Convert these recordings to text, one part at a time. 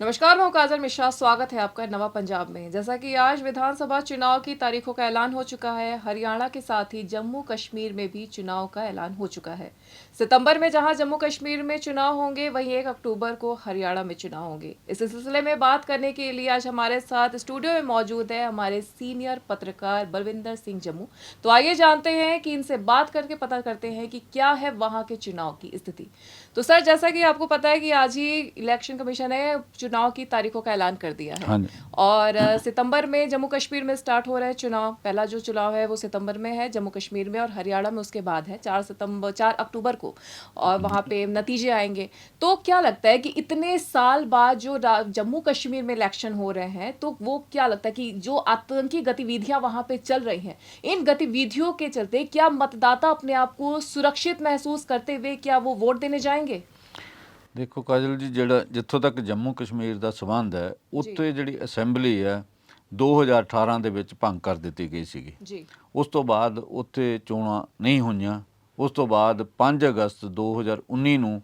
नमस्कार, मैं काजल मिश्रा। स्वागत है आपका नवा पंजाब में। जैसा कि आज विधानसभा चुनाव की तारीखों का ऐलान हो चुका है, हरियाणा के साथ ही जम्मू कश्मीर में भी चुनाव का ऐलान हो चुका है। सितंबर में जहाँ जम्मू कश्मीर में चुनाव होंगे, वहीं एक अक्टूबर को हरियाणा में चुनाव होंगे। इस सिलसिले में बात करने के लिए आज हमारे साथ स्टूडियो में मौजूद है हमारे सीनियर पत्रकार बलविंदर सिंह जम्मू। तो आइए जानते हैं कि इनसे बात करके पता करते हैं कि क्या है वहाँ के चुनाव की स्थिति। तो सर जैसा कि आपको पता है कि आज ही इलेक्शन कमीशन ने चुनाव की तारीखों का ऐलान कर दिया है। हाँ और सितंबर में जम्मू कश्मीर में स्टार्ट हो रहा है चुनाव। पहला जो चुनाव है वो सितंबर में है जम्मू कश्मीर में और हरियाणा में उसके बाद है चार सितंबर चार अक्टूबर को। और वहाँ पे नतीजे आएँगे। तो क्या लगता है कि इतने साल बाद जो जम्मू कश्मीर में इलेक्शन हो रहे हैं तो वो क्या लगता है कि जो आतंकी गतिविधियाँ वहाँ पे चल रही हैं इन गतिविधियों के चलते क्या मतदाता अपने आप को सुरक्षित महसूस करते हुए क्या वो वोट देने जाएँगे? ਦੇਖੋ ਕਾਜਲ ਜੀ ਜਿਹੜਾ ਜਿੱਥੋਂ ਤੱਕ ਜੰਮੂ ਕਸ਼ਮੀਰ ਦਾ ਸਬੰਧ ਹੈ ਉੱਥੇ ਜਿਹੜੀ ਅਸੈਂਬਲੀ ਹੈ 2018 ਦੇ ਵਿੱਚ ਭੰਗ ਕਰ ਦਿੱਤੀ ਗਈ ਸੀਗੀ। जी ਉਸ ਤੋਂ ਬਾਅਦ ਉੱਥੇ ਚੋਣਾਂ ਨਹੀਂ ਹੋਈਆਂ। ਉਸ ਤੋਂ ਬਾਅਦ 5 ਅਗਸਤ 2019 ਨੂੰ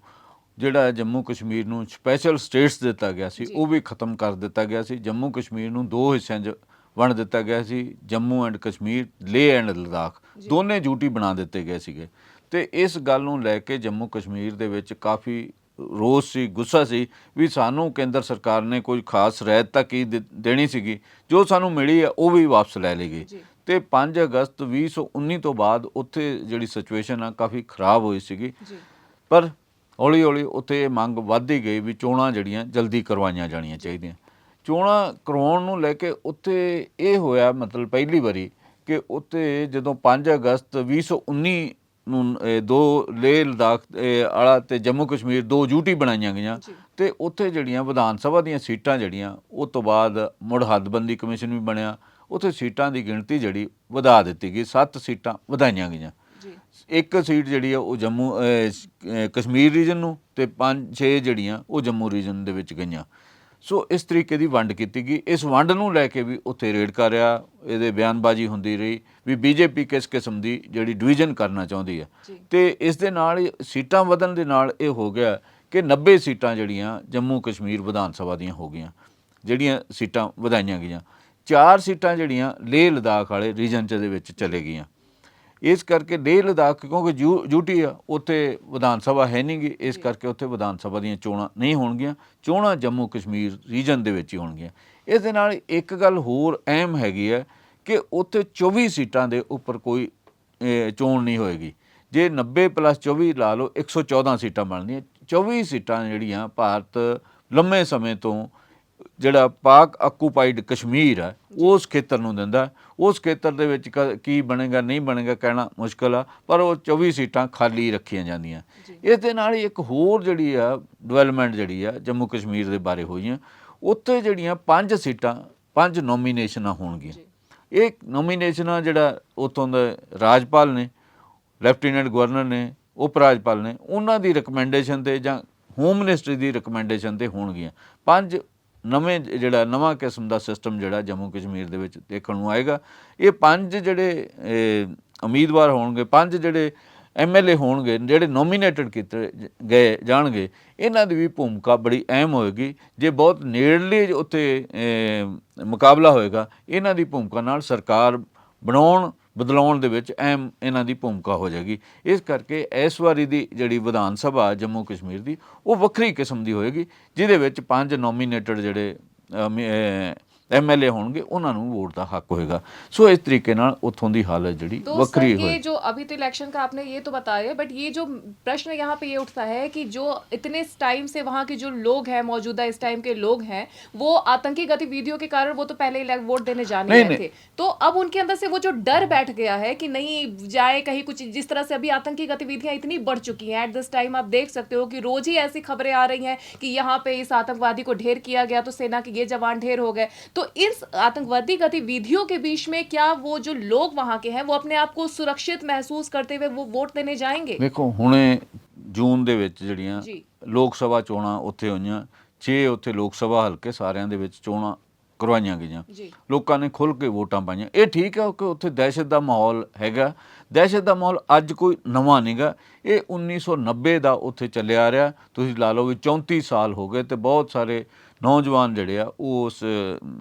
ਜਿਹੜਾ ਜੰਮੂ ਕਸ਼ਮੀਰ ਨੂੰ ਸਪੈਸ਼ਲ ਸਟੇਟਸ ਦਿੱਤਾ ਗਿਆ ਸੀ ਜੀ। ਉਹ ਵੀ ਖਤਮ ਕਰ ਦਿੱਤਾ ਗਿਆ ਸੀ। ਜੰਮੂ ਕਸ਼ਮੀਰ ਨੂੰ ਦੋ ਹਿੱਸਿਆਂ 'ਚ ਵੰਡ ਦਿੱਤਾ ਗਿਆ ਸੀ ਜੰਮੂ ਐਂਡ ਕਸ਼ਮੀਰ ਲੇਹ ਐਂਡ ਲਦਾਖ। ਜੀ। ਦੋਨੇ ਯੂਟੀ ਬਣਾ ਦਿੱਤੇ ਗਏ ਸੀਗੇ। ਤੇ ਇਸ ਗੱਲ ਨੂੰ ਲੈ ਕੇ ਜੰਮੂ ਕਸ਼ਮੀਰ ਦੇ ਵਿੱਚ ਕਾਫੀ ਰੋਸ ਸੀ ਗੁੱਸਾ ਸੀ ਵੀ ਸਾਨੂੰ ਕੇਂਦਰ ਸਰਕਾਰ ਨੇ ਕੋਈ ਖਾਸ ਰਹਿਤ ਤਾਂ ਕੀ ਦੇਣੀ ਸੀਗੀ? ਜੋ ਸਾਨੂੰ ਮਿਲੀ ਹੈ ਉਹ ਵੀ ਵਾਪਸ ਲੈ ਲਈ ਗਈ। ਤੇ 5 ਅਗਸਤ 2019 ਤੋਂ ਬਾਅਦ ਉੱਥੇ ਜਿਹੜੀ ਸਿਚੁਏਸ਼ਨ ਆ ਕਾਫੀ ਖਰਾਬ ਹੋਈ ਸੀਗੀ। ਪਰ ਹੌਲੀ ਹੌਲੀ ਉੱਥੇ ਇਹ ਮੰਗ ਵੱਧਦੀ ਗਈ ਵੀ ਚੋਣਾਂ ਜਿਹੜੀਆਂ ਜਲਦੀ ਕਰਵਾਈਆਂ ਜਾਣੀਆਂ ਚਾਹੀਦੀਆਂ। ਚੋਣਾਂ ਕਰਵਾਉਣ ਨੂੰ ਲੈ ਕੇ ਉੱਥੇ ਇਹ ਹੋਇਆ ਮਤਲਬ ਪਹਿਲੀ ਵਾਰੀ ਕਿ ਉੱਥੇ ਜਦੋਂ 5 ਅਗਸਤ 2019 ਨੂੰ ਦੋ ਲੇਹ ਲਦਾਖ ਵਾਲਾ ਤੇ ਜੰਮੂ ਕਸ਼ਮੀਰ ਦੋ ਯੂਟੀ ਬਣਾਈਆਂ ਗਈਆਂ। ਤੇ ਉੱਥੇ ਜਿਹੜੀਆਂ ਵਿਧਾਨ ਸਭਾ ਦੀਆਂ ਸੀਟਾਂ ਜਿਹੜੀਆਂ ਉਹ ਤੋਂ ਬਾਅਦ ਮੁੜ ਹੱਦਬੰਦੀ ਕਮਿਸ਼ਨ ਵੀ ਬਣਿਆ। ਉੱਥੇ ਸੀਟਾਂ ਦੀ ਗਿਣਤੀ ਜਿਹੜੀ ਵਧਾ ਦਿੱਤੀ ਗਈ 7 ਸੀਟਾਂ ਵਧਾਈਆਂ ਗਈਆਂ। ਇੱਕ ਸੀਟ ਜਿਹੜੀ ਆ ਉਹ ਜੰਮੂ ਕਸ਼ਮੀਰ ਰੀਜਨ ਨੂੰ ਤੇ 5-6 ਜਿਹੜੀਆਂ ਉਹ ਜੰਮੂ ਰੀਜਨ ਦੇ ਵਿੱਚ ਗਈਆਂ। ਸੋ ਇਸ ਤਰੀਕੇ ਦੀ ਵੰਡ ਕੀਤੀ ਗਈ। ਇਸ ਵੰਡ ਨੂੰ ਲੈ ਕੇ ਵੀ ਉੱਥੇ ਰੇਡ ਕਰ ਰਿਹਾ ਇਹਦੇ ਬਿਆਨਬਾਜ਼ੀ ਹੁੰਦੀ ਰਹੀ ਵੀ ਬੀਜੇਪੀ ਕਿਸ ਕਿਸਮ ਦੀ ਜਿਹੜੀ ਡਿਵੀਜ਼ਨ ਕਰਨਾ ਚਾਹੁੰਦੀ ਹੈ। ਤੇ ਇਸ ਦੇ ਨਾਲ ਸੀਟਾਂ ਵਧਣ ਦੇ ਨਾਲ ਇਹ ਹੋ ਗਿਆ ਕਿ 90 ਸੀਟਾਂ ਜਿਹੜੀਆਂ ਜੰਮੂ ਕਸ਼ਮੀਰ ਵਿਧਾਨ ਸਭਾ ਦੀਆਂ ਹੋ ਗਈਆਂ ਜਿਹੜੀਆਂ ਸੀਟਾਂ ਵਧਾਈਆਂ ਗਈਆਂ। ਚਾਰ ਸੀਟਾਂ ਜਿਹੜੀਆਂ ਲੇਹ ਲਦਾਖ ਵਾਲੇ ਰੀਜਨ ਚ ਦੇ ਵਿੱਚ ਚਲੇ ਗਈਆਂ। ਇਸ ਕਰਕੇ ਲੇਹ ਲਦਾਖ ਕਿਉਂਕਿ ਯੂਟੀ ਆ ਉੱਥੇ ਵਿਧਾਨ ਸਭਾ ਹੈ ਨਹੀਂਗੀ ਇਸ ਕਰਕੇ ਉੱਥੇ ਵਿਧਾਨ ਸਭਾ ਦੀਆਂ ਚੋਣਾਂ ਨਹੀਂ ਹੋਣਗੀਆਂ ਚੋਣਾਂ ਜੰਮੂ ਕਸ਼ਮੀਰ ਰੀਜਨ ਦੇ ਵਿੱਚ ਹੀ ਹੋਣਗੀਆਂ। ਇਸ ਦੇ ਨਾਲ ਇੱਕ ਗੱਲ ਹੋਰ ਅਹਿਮ ਹੈਗੀ ਹੈ ਕਿ ਉੱਥੇ 24 ਸੀਟਾਂ ਦੇ ਉੱਪਰ ਕੋਈ ਚੋਣ ਨਹੀਂ ਹੋਏਗੀ। ਜੇ 90 ਪਲੱਸ 24 ਲਾ ਲਓ 114 ਸੀਟਾਂ ਬਣਦੀਆਂ 24 ਸੀਟਾਂ ਜਿਹੜੀਆਂ ਭਾਰਤ ਲੰਮੇ ਸਮੇਂ ਤੋਂ ਜਿਹੜਾ ਪਾਕ ਆਕੂਪਾਈਡ ਕਸ਼ਮੀਰ ਹੈ ਉਸ ਖੇਤਰ ਨੂੰ ਦਿੰਦਾ ਉਸ ਖੇਤਰ ਦੇ ਵਿੱਚ ਕੀ ਬਣੇਗਾ ਨਹੀਂ ਬਣੇਗਾ ਕਹਿਣਾ ਮੁਸ਼ਕਲ ਆ ਪਰ ਉਹ 24 ਸੀਟਾਂ ਖਾਲੀ ਰੱਖੀਆਂ ਜਾਂਦੀਆਂ। ਇਸ ਦੇ ਨਾਲ ਹੀ ਇੱਕ ਹੋਰ ਜਿਹੜੀ ਆ ਡਿਵੈਲਪਮੈਂਟ ਜਿਹੜੀ ਆ ਜੰਮੂ ਕਸ਼ਮੀਰ ਦੇ ਬਾਰੇ ਹੋਈਆਂ। ਉੱਥੇ ਜਿਹੜੀਆਂ ਪੰਜ ਸੀਟਾਂ ਪੰਜ ਨੋਮੀਨੇਸ਼ਨਾਂ ਹੋਣਗੀਆਂ। ਇਹ ਨੋਮੀਨੇਸ਼ਨਾਂ ਜਿਹੜਾ ਉਤੋਂ ਦੇ ਰਾਜਪਾਲ ਨੇ ਲੈਫਟੀਨੈਂਟ ਗਵਰਨਰ ਨੇ ਉਪ ਰਾਜਪਾਲ ਨੇ ਉਹਨਾਂ ਦੀ ਰეკਮੈਂਡੇਸ਼ਨ ਤੇ ਜਾਂ ਹੋਮ ਮਿਨਿਸਟਰੀ ਦੀ ਰეკਮੈਂਡੇਸ਼ਨ ਤੇ ਹੋਣਗੀਆਂ। ਪੰਜ ਨਵੇਂ ਜਿਹੜਾ, ਨਵਾਂ ਕਿਸਮ ਦਾ ਸਿਸਟਮ ਜਿਹੜਾ ਜੰਮੂ ਕਸ਼ਮੀਰ ਦੇ ਵਿੱਚ ਦੇਖਣ ਨੂੰ ਆਏਗਾ। ਇਹ ਪੰਜ ਜਿਹੜੇ ਉਮੀਦਵਾਰ ਹੋਣਗੇ, ਪੰਜ ਜਿਹੜੇ ਐਮਐਲਏ ਹੋਣਗੇ, ਜਿਹੜੇ ਨੋਮੀਨੇਟਡ ਕੀਤੇ ਗਏ, ਜਾਣਗੇ, ਇਹਨਾਂ ਦੀ ਵੀ ਭੂਮਿਕਾ ਬੜੀ ਅਹਿਮ ਹੋਏਗੀ। ਜੇ ਬਹੁਤ ਨੇੜਲੇ ਉੱਥੇ ਮੁਕਾਬਲਾ ਹੋਏਗਾ, ਇਹਨਾਂ ਦੀ ਭੂਮਿਕਾ ਨਾਲ ਸਰਕਾਰ ਬਣਾਉਣ ਬਦਲਾਉਣ ਦੇ ਵਿੱਚ ਅਹਿਮ ਇਹਨਾਂ ਦੀ ਭੂਮਿਕਾ ਹੋ ਜਾਏਗੀ। ਇਸ ਕਰਕੇ ਇਸ ਵਾਰੀ ਦੀ ਜਿਹੜੀ ਵਿਧਾਨ ਸਭਾ ਜੰਮੂ ਕਸ਼ਮੀਰ ਦੀ, ਉਹ ਵੱਖਰੀ ਕਿਸਮ ਦੀ ਹੋਏਗੀ, ਜਿਹਦੇ ਵਿੱਚ ਪੰਜ ਨੋਮੀਨੇਟਡ ਜਿਹੜੇ ਐਮਐਲਏ ਹੋਣਗੇ ਉਹਨਾਂ ਨੂੰ ਵੋਟ ਦਾ ਹੱਕ ਹੋਏਗਾ ਸੋ ਇਸ ਤਰੀਕੇ ਨਾਲ ਉੱਥੋਂ ਦੀ ਹਾਲਤ ਜਿਹੜੀ तो सर ਵੱਖਰੀ ये ਹੋਏ जो अभी तो इलेक्शन का आपने ये तो बताया बट ये जो प्रश्न यहाँ पे ये उठता है कि जो इतने टाइम से वहाँ के जो लोग हैं मौजूदा इस टाइम के लोग हैं वो आतंकी गतिविधियों के कारण वो तो पहले इलेक्ट- वोट देने जाने नहीं, गए नहीं। थे तो अब उनके अंदर से वो जो डर बैठ गया है कि नहीं जाए कहीं कुछ जिस तरह से अभी आतंकी गतिविधियां इतनी बढ़ चुकी हैं एट दिस टाइम आप देख सकते हो कि रोज ही ऐसी खबरें आ रही हैं कि यहाँ पे इस आतंकवादी को ढेर किया गया तो सेना के ये जवान ढेर हो गए तो इस आतंकवादी गतिविधियों के बीच में क्या वो जो लोग वहां के हैं वो अपने आप को सुरक्षित महसूस करते हुए वो वोट देने जाएंगे ਵੇਖੋ ਹੁਣੇ ਜੂਨ ਦੇ ਵਿੱਚ ਜਿਹੜੀਆਂ ਜੀ। ਲੋਕ ਸਭਾ ਚੋਣਾਂ ਉੱਥੇ ਹੋਈਆਂ 6 ਉੱਥੇ ਲੋਕ ਸਭਾ ਹਲਕੇ ਸਾਰਿਆਂ ਦੇ ਵਿੱਚ ਚੋਣਾਂ ਕਰਵਾਈਆਂ ਗਈਆਂ ਜੀ ਲੋਕਾਂ ਨੇ ਖੁੱਲ੍ਹ ਕੇ ਵੋਟਾਂ ਪਾਈਆਂ ਇਹ ਠੀਕ ਹੈ ਕਿ ਉੱਥੇ ਦਹਿਸ਼ਤ ਦਾ ਮਾਹੌਲ ਹੈਗਾ ਦਹਿਸ਼ਤ ਦਾ ਮਾਹੌਲ ਅੱਜ ਕੋਈ ਨਵਾਂ ਨਹੀਂਗਾ ਇਹ 1990 ਦਾ ਉੱਥੇ ਚੱਲਿਆ ਆ ਰਿਹਾ ਤੁਸੀਂ ਲਾ ਲਓ ਵੀ 34 ਸਾਲ ਹੋ ਗਏ ਤੇ ਬਹੁਤ ਸਾਰੇ ਨੌਜਵਾਨ ਜਿਹੜੇ ਆ ਉਹ ਉਸ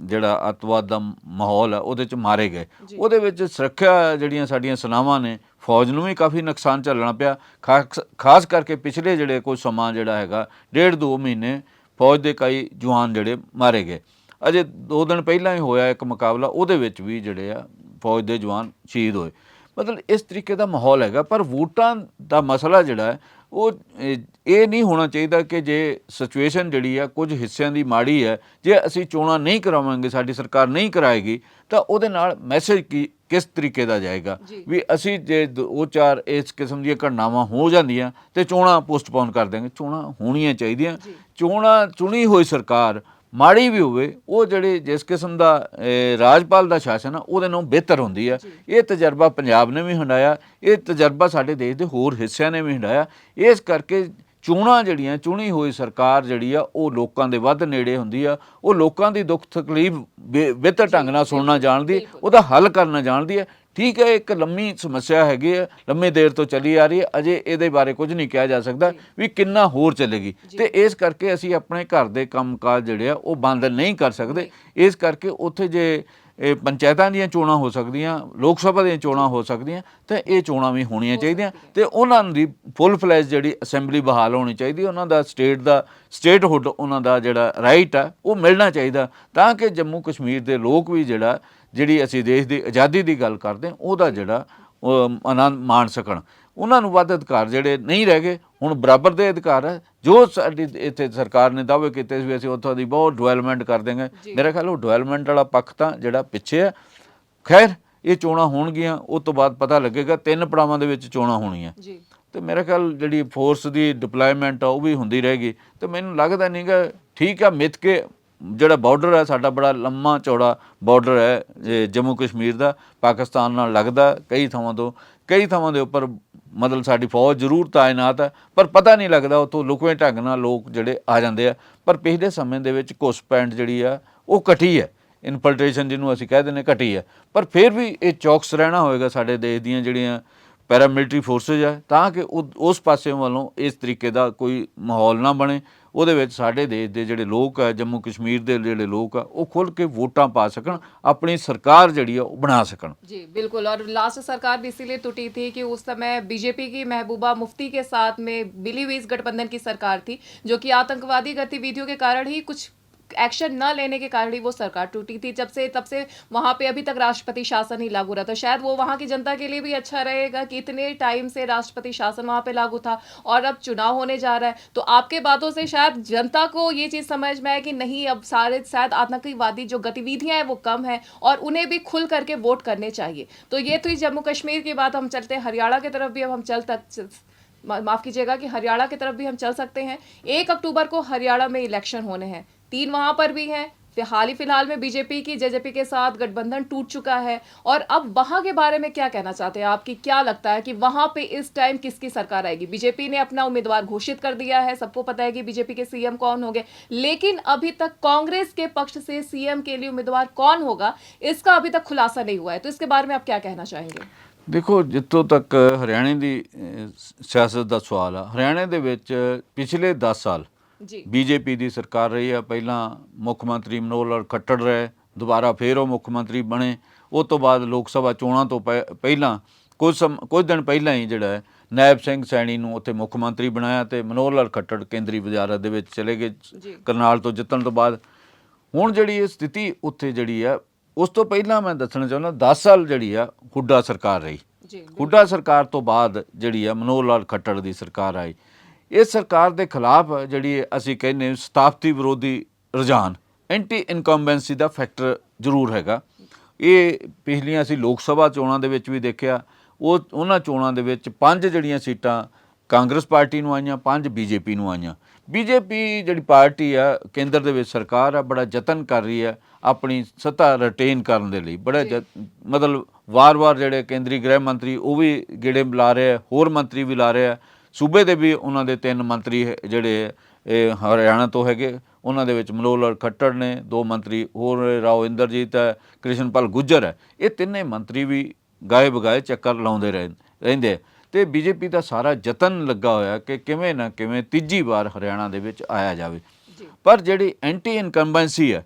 ਜਿਹੜਾ ਅੱਤਵਾਦ ਦਾ ਮਾਹੌਲ ਆ ਉਹਦੇ ਚ ਮਾਰੇ ਗਏ। ਉਹਦੇ ਵਿੱਚ ਸੁਰੱਖਿਆ ਜਿਹੜੀਆਂ ਸਾਡੀਆਂ ਸੈਨਾਵਾਂ ਨੇ ਫੌਜ ਨੂੰ ਵੀ ਕਾਫੀ ਨੁਕਸਾਨ ਝੱਲਣਾ ਪਿਆ। ਖਾਸ ਖਾਸ ਕਰਕੇ ਪਿਛਲੇ ਜਿਹੜੇ ਕੋਈ ਸਮਾਂ ਜਿਹੜਾ ਹੈਗਾ ਡੇਢ ਦੋ ਮਹੀਨੇ ਫੌਜ ਦੇ ਕਈ ਜਵਾਨ ਜਿਹੜੇ ਮਾਰੇ ਗਏ। ਅਜੇ ਦੋ ਦਿਨ ਪਹਿਲਾਂ ਹੀ ਹੋਇਆ ਇੱਕ ਮੁਕਾਬਲਾ ਉਹਦੇ ਵਿੱਚ ਵੀ ਜਿਹੜੇ ਆ ਫੌਜ ਦੇ ਜਵਾਨ ਸ਼ਹੀਦ ਹੋਏ। ਮਤਲਬ ਇਸ ਤਰੀਕੇ ਦਾ ਮਾਹੌਲ ਹੈਗਾ ਪਰ ਵੋਟਾਂ ਦਾ ਮਸਲਾ ਜਿਹੜਾ ਹੈ ਉਹ ਇਹ ਨਹੀਂ ਹੋਣਾ ਚਾਹੀਦਾ ਕਿ ਜੇ ਸਿਚੁਏਸ਼ਨ ਜਿਹੜੀ ਆ ਕੁਝ ਹਿੱਸਿਆਂ ਦੀ ਮਾੜੀ ਹੈ ਜੇ ਅਸੀਂ ਚੋਣਾਂ ਨਹੀਂ ਕਰਾਵਾਂਗੇ ਸਾਡੀ ਸਰਕਾਰ ਨਹੀਂ ਕਰਾਏਗੀ ਤਾਂ ਉਹਦੇ ਨਾਲ ਮੈਸੇਜ ਕੀ ਕਿਸ ਤਰੀਕੇ ਦਾ ਜਾਏਗਾ। ਵੀ ਅਸੀਂ ਜੇ ਉਹ ਚਾਰ ਇਸ ਕਿਸਮ ਦੀਆਂ ਘਟਨਾਵਾਂ ਹੋ ਜਾਂਦੀਆਂ ਤੇ ਚੋਣਾਂ ਪੋਸਟਪੋਨ ਕਰ ਦੇਂਗੇ ਚੋਣਾਂ ਹੋਣੀਆਂ ਚਾਹੀਦੀਆਂ। ਚੋਣਾਂ ਚੁਣੀ ਹੋਈ ਸਰਕਾਰ ਮਾੜੀ ਵੀ ਹੋਵੇ ਉਹ ਜਿਹੜੇ ਜਿਸ ਕਿਸਮ ਦਾ ਰਾਜਪਾਲ ਦਾ ਸ਼ਾਸਨ ਆ ਉਹਦੇ ਨਾਲੋਂ ਬਿਹਤਰ ਹੁੰਦੀ ਆ। ਇਹ ਤਜਰਬਾ ਪੰਜਾਬ ਨੇ ਵੀ ਹੰਡਾਇਆ ਇਹ ਤਜਰਬਾ ਸਾਡੇ ਦੇਸ਼ ਦੇ ਹੋਰ ਹਿੱਸਿਆਂ ਨੇ ਵੀ ਹੰਡਾਇਆ। ਇਸ ਕਰਕੇ ਚੋਣਾਂ ਜਿਹੜੀਆਂ ਚੁਣੀ ਹੋਈ ਸਰਕਾਰ ਜਿਹੜੀ ਆ ਉਹ ਲੋਕਾਂ ਦੇ ਵੱਧ ਨੇੜੇ ਹੁੰਦੀ ਆ। ਉਹ ਲੋਕਾਂ ਦੀ ਦੁੱਖ ਤਕਲੀਫ ਬਿਹਤਰ ਢੰਗ ਨਾਲ ਸੁਣਨਾ ਜਾਣਦੀ ਉਹਦਾ ਹੱਲ ਕਰਨਾ ਜਾਣਦੀ ਹੈ ਠੀਕ ਹੈ ਇੱਕ ਲੰਮੀ ਸਮੱਸਿਆ ਹੈਗੀ ਹੈ ਲੰਮੇ ਦੇਰ ਤੋਂ ਚੱਲੀ ਆ ਰਹੀ ਹੈ ਅਜੇ ਇਹਦੇ ਬਾਰੇ ਕੁਝ ਨਹੀਂ ਕਿਹਾ ਜਾ ਸਕਦਾ ਵੀ ਕਿੰਨਾ ਹੋਰ ਚੱਲੇਗੀ। ਤੇ ਇਸ ਕਰਕੇ ਅਸੀਂ ਆਪਣੇ ਘਰ ਦੇ ਕੰਮਕਾਜ ਜਿਹੜੇ ਆ ਉਹ ਬੰਦ ਨਹੀਂ ਕਰ ਸਕਦੇ। ਇਸ ਕਰਕੇ ਉੱਥੇ ਜੇ ਇਹ ਪੰਚਾਇਤਾਂ ਦੀਆਂ ਚੋਣਾਂ ਹੋ ਸਕਦੀਆਂ ਲੋਕ ਸਭਾ ਦੀਆਂ ਚੋਣਾਂ ਹੋ ਸਕਦੀਆਂ ਤਾਂ ਇਹ ਚੋਣਾਂ ਵੀ ਹੋਣੀਆਂ ਚਾਹੀਦੀਆਂ। ਤੇ ਉਹਨਾਂ ਦੀ ਫੁੱਲ ਫਲੈਜ ਜਿਹੜੀ ਅਸੈਂਬਲੀ ਬਹਾਲ ਹੋਣੀ ਚਾਹੀਦੀ ਉਹਨਾਂ ਦਾ ਸਟੇਟ ਦਾ ਸਟੇਟਹੁੱਡ ਉਹਨਾਂ ਦਾ ਜਿਹੜਾ ਰਾਈਟ ਆ ਉਹ ਮਿਲਣਾ ਚਾਹੀਦਾ। ਤਾਂ ਕਿ ਜੰਮੂ ਕਸ਼ਮੀਰ ਦੇ ਲੋਕ ਵੀ ਜਿਹੜਾ ਜਿਹੜੀ ਅਸੀਂ ਦੇਸ਼ ਦੀ ਆਜ਼ਾਦੀ ਦੀ ਗੱਲ ਕਰਦੇ ਹਾਂ, ਉਹਦਾ ਜਿਹੜਾ ਆਨੰਦ ਮਾਣ ਸਕਣ। ਉਹਨਾਂ ਨੂੰ ਵੱਧ ਅਧਿਕਾਰ ਜਿਹੜੇ ਨਹੀਂ ਰਹਿ ਗਏ ਹੁਣ ਬਰਾਬਰ ਦੇ ਅਧਿਕਾਰ ਹੈ। ਜੋ ਸਾਡੀ ਇੱਥੇ ਸਰਕਾਰ ਨੇ ਦਾਅਵੇ ਕੀਤੇ ਸੀ ਵੀ ਅਸੀਂ ਉੱਥੋਂ ਦੀ ਬਹੁਤ ਡਿਵੈਲਪਮੈਂਟ ਕਰ ਦੇਂਗੇ ਮੇਰਾ ਖਿਆਲ ਉਹ ਡਿਵੈਲਪਮੈਂਟ ਵਾਲਾ ਪੱਖ ਤਾਂ ਜਿਹੜਾ ਪਿੱਛੇ ਹੈ। ਖੈਰ ਇਹ ਚੋਣਾਂ ਹੋਣਗੀਆਂ ਉਸ ਤੋਂ ਬਾਅਦ ਪਤਾ ਲੱਗੇਗਾ ਤਿੰਨ ਪੜਾਵਾਂ ਦੇ ਵਿੱਚ ਚੋਣਾਂ ਹੋਣੀਆਂ। ਜੀ। ਤੇ ਮੇਰੇ ਖਿਆਲ ਜਿਹੜੀ ਫੋਰਸ ਦੀ ਡਿਪਲੋਇਮੈਂਟ ਆ ਉਹ ਵੀ ਹੁੰਦੀ ਰਹੇਗੀ। ਤੇ ਮੈਨੂੰ ਲੱਗਦਾ ਨਹੀਂਗਾ ਠੀਕ ਆ ਮਿੱਥ ਕੇ ਜਿਹੜਾ ਬਾਰਡਰ ਹੈ, ਸਾਡਾ ਬੜਾ ਲੰਮਾ ਚੌੜਾ ਬਾਰਡਰ ਹੈ ਜੰਮੂ ਕਸ਼ਮੀਰ ਦਾ। ਪਾਕਿਸਤਾਨ ਨਾਲ ਲੱਗਦਾ ਕਈ ਥਾਵਾਂ ਤੋਂ। ਕਈ ਥਾਵਾਂ ਦੇ ਉੱਪਰ ਮਤਲਬ ਸਾਡੀ ਫੌਜ ਜ਼ਰੂਰ ਤਾਇਨਾਤ ਹੈ, ਪਰ ਪਤਾ ਨਹੀਂ ਲੱਗਦਾ ਉਤੋਂ ਲੁਕਵੇਂ ਢੰਗ ਨਾਲ ਲੋਕ ਜਿਹੜੇ ਆ ਜਾਂਦੇ ਆ। ਪਰ ਪਿਛਲੇ ਸਮੇਂ ਦੇ ਵਿੱਚ ਘੁਸਪੈਂਠ ਜਿਹੜੀ ਆ, ਉਹ ਘਟੀ ਹੈ। ਇਨਫਲਟ੍ਰੇਸ਼ਨ ਜਿਹਨੂੰ ਅਸੀਂ ਕਹਿ ਦਿੰਦੇ ਘਟੀ ਹੈ। ਪਰ ਫਿਰ ਵੀ ਇਹ ਚੌਕਸ ਰਹਿਣਾ ਹੋਵੇਗਾ ਸਾਡੇ ਦੇਸ਼ ਦੀਆਂ ਜਿਹੜੀਆਂ ਪੈਰਾਮਿਲਟਰੀ ਫੋਰਸਸ ਹੈ ਤਾਂ ਕਿ ਉਹ- ਉਸ ਪਾਸੇ ਵੱਲੋਂ ਇਸ ਤਰੀਕੇ ਦਾ ਕੋਈ ਮਾਹੌਲ ਨਾ ਬਣੇ ਉਹਦੇ ਵਿੱਚ ਸਾਡੇ ਦੇਸ਼ ਦੇ ਜਿਹੜੇ ਲੋਕ ਆ ਜੰਮੂ ਕਸ਼ਮੀਰ ਦੇ ਜਿਹੜੇ ਲੋਕ ਆ ਉਹ ਖੁੱਲ ਕੇ ਵੋਟਾਂ ਪਾ ਸਕਣ ਆਪਣੀ ਸਰਕਾਰ ਜਿਹੜੀ ਆ ਉਹ ਬਣਾ ਸਕਣ जी बिल्कुल और लास्ट सरकार भी इसीलिए टूटी थी कि उस समय बीजेपी की महबूबा मुफ्ती के साथ में मिली हुई इस गठबंधन की सरकार थी जो कि आतंकवादी गतिविधियों के कारण ही कुछ एक्शन न लेने के कारण ही वो सरकार टूटी थी। जब से, तब से वहाँ पे अभी तक राष्ट्रपति शासन ही लागू रहा तो शायद वो वहाँ की जनता के लिए भी अच्छा रहेगा कि इतने टाइम से राष्ट्रपति शासन वहाँ पे लागू था और अब चुनाव होने जा रहा है। तो आपके बातों से शायद जनता को ये चीज़ समझ में आए कि नहीं, अब सारे, शायद आतंकवादी जो गतिविधियाँ हैं वो कम है और उन्हें भी खुल करके वोट करने चाहिए। तो ये तो जम्मू कश्मीर की बात। हम चलते हैं हरियाणा की तरफ़ भी। अब हम चल तक माफ़ कीजिएगा कि हरियाणा की तरफ़ भी हम चल सकते हैं। एक अक्टूबर को हरियाणा में इलेक्शन होने हैं। तीन वहां पर भी हैं फिर हाल ही फिलहाल में बीजेपी की जेजेपी के साथ गठबंधन टूट चुका है और अब वहां के बारे में क्या कहना चाहते हैं आपकी क्या लगता है कि वहां पे इस टाइम किसकी सरकार आएगी बीजेपी ने अपना उम्मीदवार घोषित कर दिया है सबको पता है कि बीजेपी के सीएम कौन होंगे लेकिन अभी तक कांग्रेस के पक्ष से सीएम के लिए उम्मीदवार कौन होगा इसका अभी तक खुलासा नहीं हुआ है तो इसके बारे में आप क्या कहना चाहेंगे ਦੇਖੋ ਜਿੱਥੋਂ ਤੱਕ ਹਰਿਆਣੇ ਦੀ ਅਹ, ਸਿਆਸਤ ਦਾ ਸਵਾਲ ਆ ਹਰਿਆਣੇ ਦੇ ਵਿੱਚ ਪਿਛਲੇ 10 ਸਾਲ जी ਬੀਜੇਪੀ ਦੀ ਸਰਕਾਰ ਰਹੀ ਆ ਪਹਿਲਾਂ ਮੁੱਖ ਮੰਤਰੀ ਮਨੋਹਰ ਲਾਲ ਖੱਟੜ ਰਹੇ ਦੁਬਾਰਾ ਫੇਰ ਉਹ ਮੁੱਖ ਮੰਤਰੀ ਬਣੇ। ਉਸ ਤੋਂ ਬਾਅਦ ਲੋਕ ਸਭਾ ਚੋਣਾਂ ਤੋਂ ਪਹਿ- ਪਹਿਲਾਂ ਕੁਝ ਕੁਝ ਦਿਨ ਪਹਿਲਾਂ ਹੀ ਜਿਹੜਾ ਨਾਇਬ ਸਿੰਘ ਸੈਣੀ ਨੂੰ ਉੱਥੇ ਮੁੱਖ ਮੰਤਰੀ ਬਣਾਇਆ ਤੇ ਮਨੋਹਰ ਲਾਲ ਖੱਟੜ ਕੇਂਦਰੀ ਵਜ਼ਾਰਤ ਦੇ ਵਿੱਚ ਚਲੇ ਗਏ ਜੀ। ਕਰਨਾਲ ਤੋਂ ਜਿੱਤਣ ਤੋਂ ਬਾਅਦ। ਹੁਣ ਜਿਹੜੀ ਇਹ ਸਥਿਤੀ ਉੱਥੇ ਜਿਹੜੀ ਆ ਉਸ ਤੋਂ ਪਹਿਲਾਂ ਮੈਂ ਦੱਸਣਾ ਚਾਹੁੰਦਾ 10 ਸਾਲ ਜਿਹੜੀ ਆ ਹੁੱਡਾ ਸਰਕਾਰ ਰਹੀ। ਹੁੱਡਾ ਸਰਕਾਰ ਤੋਂ ਬਾਅਦ ਜਿਹੜੀ ਆ ਮਨੋਹਰ ਲਾਲ ਖੱਟੜ ਦੀ ਸਰਕਾਰ ਆਈ। ਇਸ ਸਰਕਾਰ ਦੇ ਖਿਲਾਫ ਜਿਹੜੀ ਅਸੀਂ ਕਹਿੰਦੇ ਹਾਂ ਸਤਾਪਤੀ ਵਿਰੋਧੀ ਰੁਝਾਨ ਐਂਟੀ ਇਨਕੰਬੈਂਸੀ ਦਾ ਫੈਕਟਰ ਜ਼ਰੂਰ ਹੈਗਾ। ਇਹ ਪਿਛਲੀਆਂ ਅਸੀਂ ਲੋਕ ਸਭਾ ਚੋਣਾਂ ਦੇ ਵਿੱਚ ਵੀ ਦੇਖਿਆ ਉਹ ਉਹਨਾਂ ਚੋਣਾਂ ਦੇ ਵਿੱਚ ਪੰਜ ਜਿਹੜੀਆਂ ਸੀਟਾਂ ਕਾਂਗਰਸ ਪਾਰਟੀ ਨੂੰ ਆਈਆਂ ਪੰਜ ਬੀਜੇਪੀ ਨੂੰ ਆਈਆਂ। ਬੀਜੇਪੀ ਜਿਹੜੀ ਪਾਰਟੀ ਆ ਕੇਂਦਰ ਦੇ ਵਿੱਚ ਸਰਕਾਰ ਆ ਬੜਾ ਯਤਨ ਕਰ ਰਹੀ ਹੈ ਆਪਣੀ ਸੱਤਾ ਰਿਟੇਨ ਕਰਨ ਦੇ ਲਈ। ਬੜਾ ਮਤਲਬ ਵਾਰ-ਵਾਰ ਜਿਹੜੇ ਕੇਂਦਰੀ ਗ੍ਰਹਿ ਮੰਤਰੀ ਉਹ ਵੀ ਗੇੜੇ ਲਾ ਰਹੇ ਆ ਹੋਰ ਮੰਤਰੀ ਵੀ ਲਾ ਰਹੇ ਆ। ਸੂਬੇ ਦੇ ਵੀ ਉਹਨਾਂ ਦੇ ਤਿੰਨ ਮੰਤਰੀ ਜਿਹੜੇ ਇਹ ਹਰਿਆਣਾ ਤੋਂ ਹੈਗੇ ਉਹਨਾਂ ਦੇ ਵਿੱਚ ਮਨੋਹਰ ਲਾਲ ਖੱਟੜ ਨੇ ਦੋ ਮੰਤਰੀ ਹੋਰ ਰਾਓ ਇੰਦਰਜੀਤ ਹੈ ਕ੍ਰਿਸ਼ਨਪਾਲ ਗੁੱਜਰ ਹੈ ਇਹ ਤਿੰਨੇ ਮੰਤਰੀ ਵੀ ਗਾਏ ਬਗਾਏ ਚੱਕਰ ਲਾਉਂਦੇ ਰਹੇ ਰਹਿੰਦੇ। ਤੇ ਬੀਜੇਪੀ ਦਾ ਸਾਰਾ ਯਤਨ ਲੱਗਾ ਹੋਇਆ ਕਿ ਕਿਵੇਂ ਨਾ ਕਿਵੇਂ ਤੀਜੀ ਵਾਰ ਹਰਿਆਣਾ ਦੇ ਵਿੱਚ ਆਇਆ ਜਾਵੇ। ਪਰ ਜਿਹੜੀ ਐਂਟੀ ਇਨਕੰਬੈਂਸੀ ਹੈ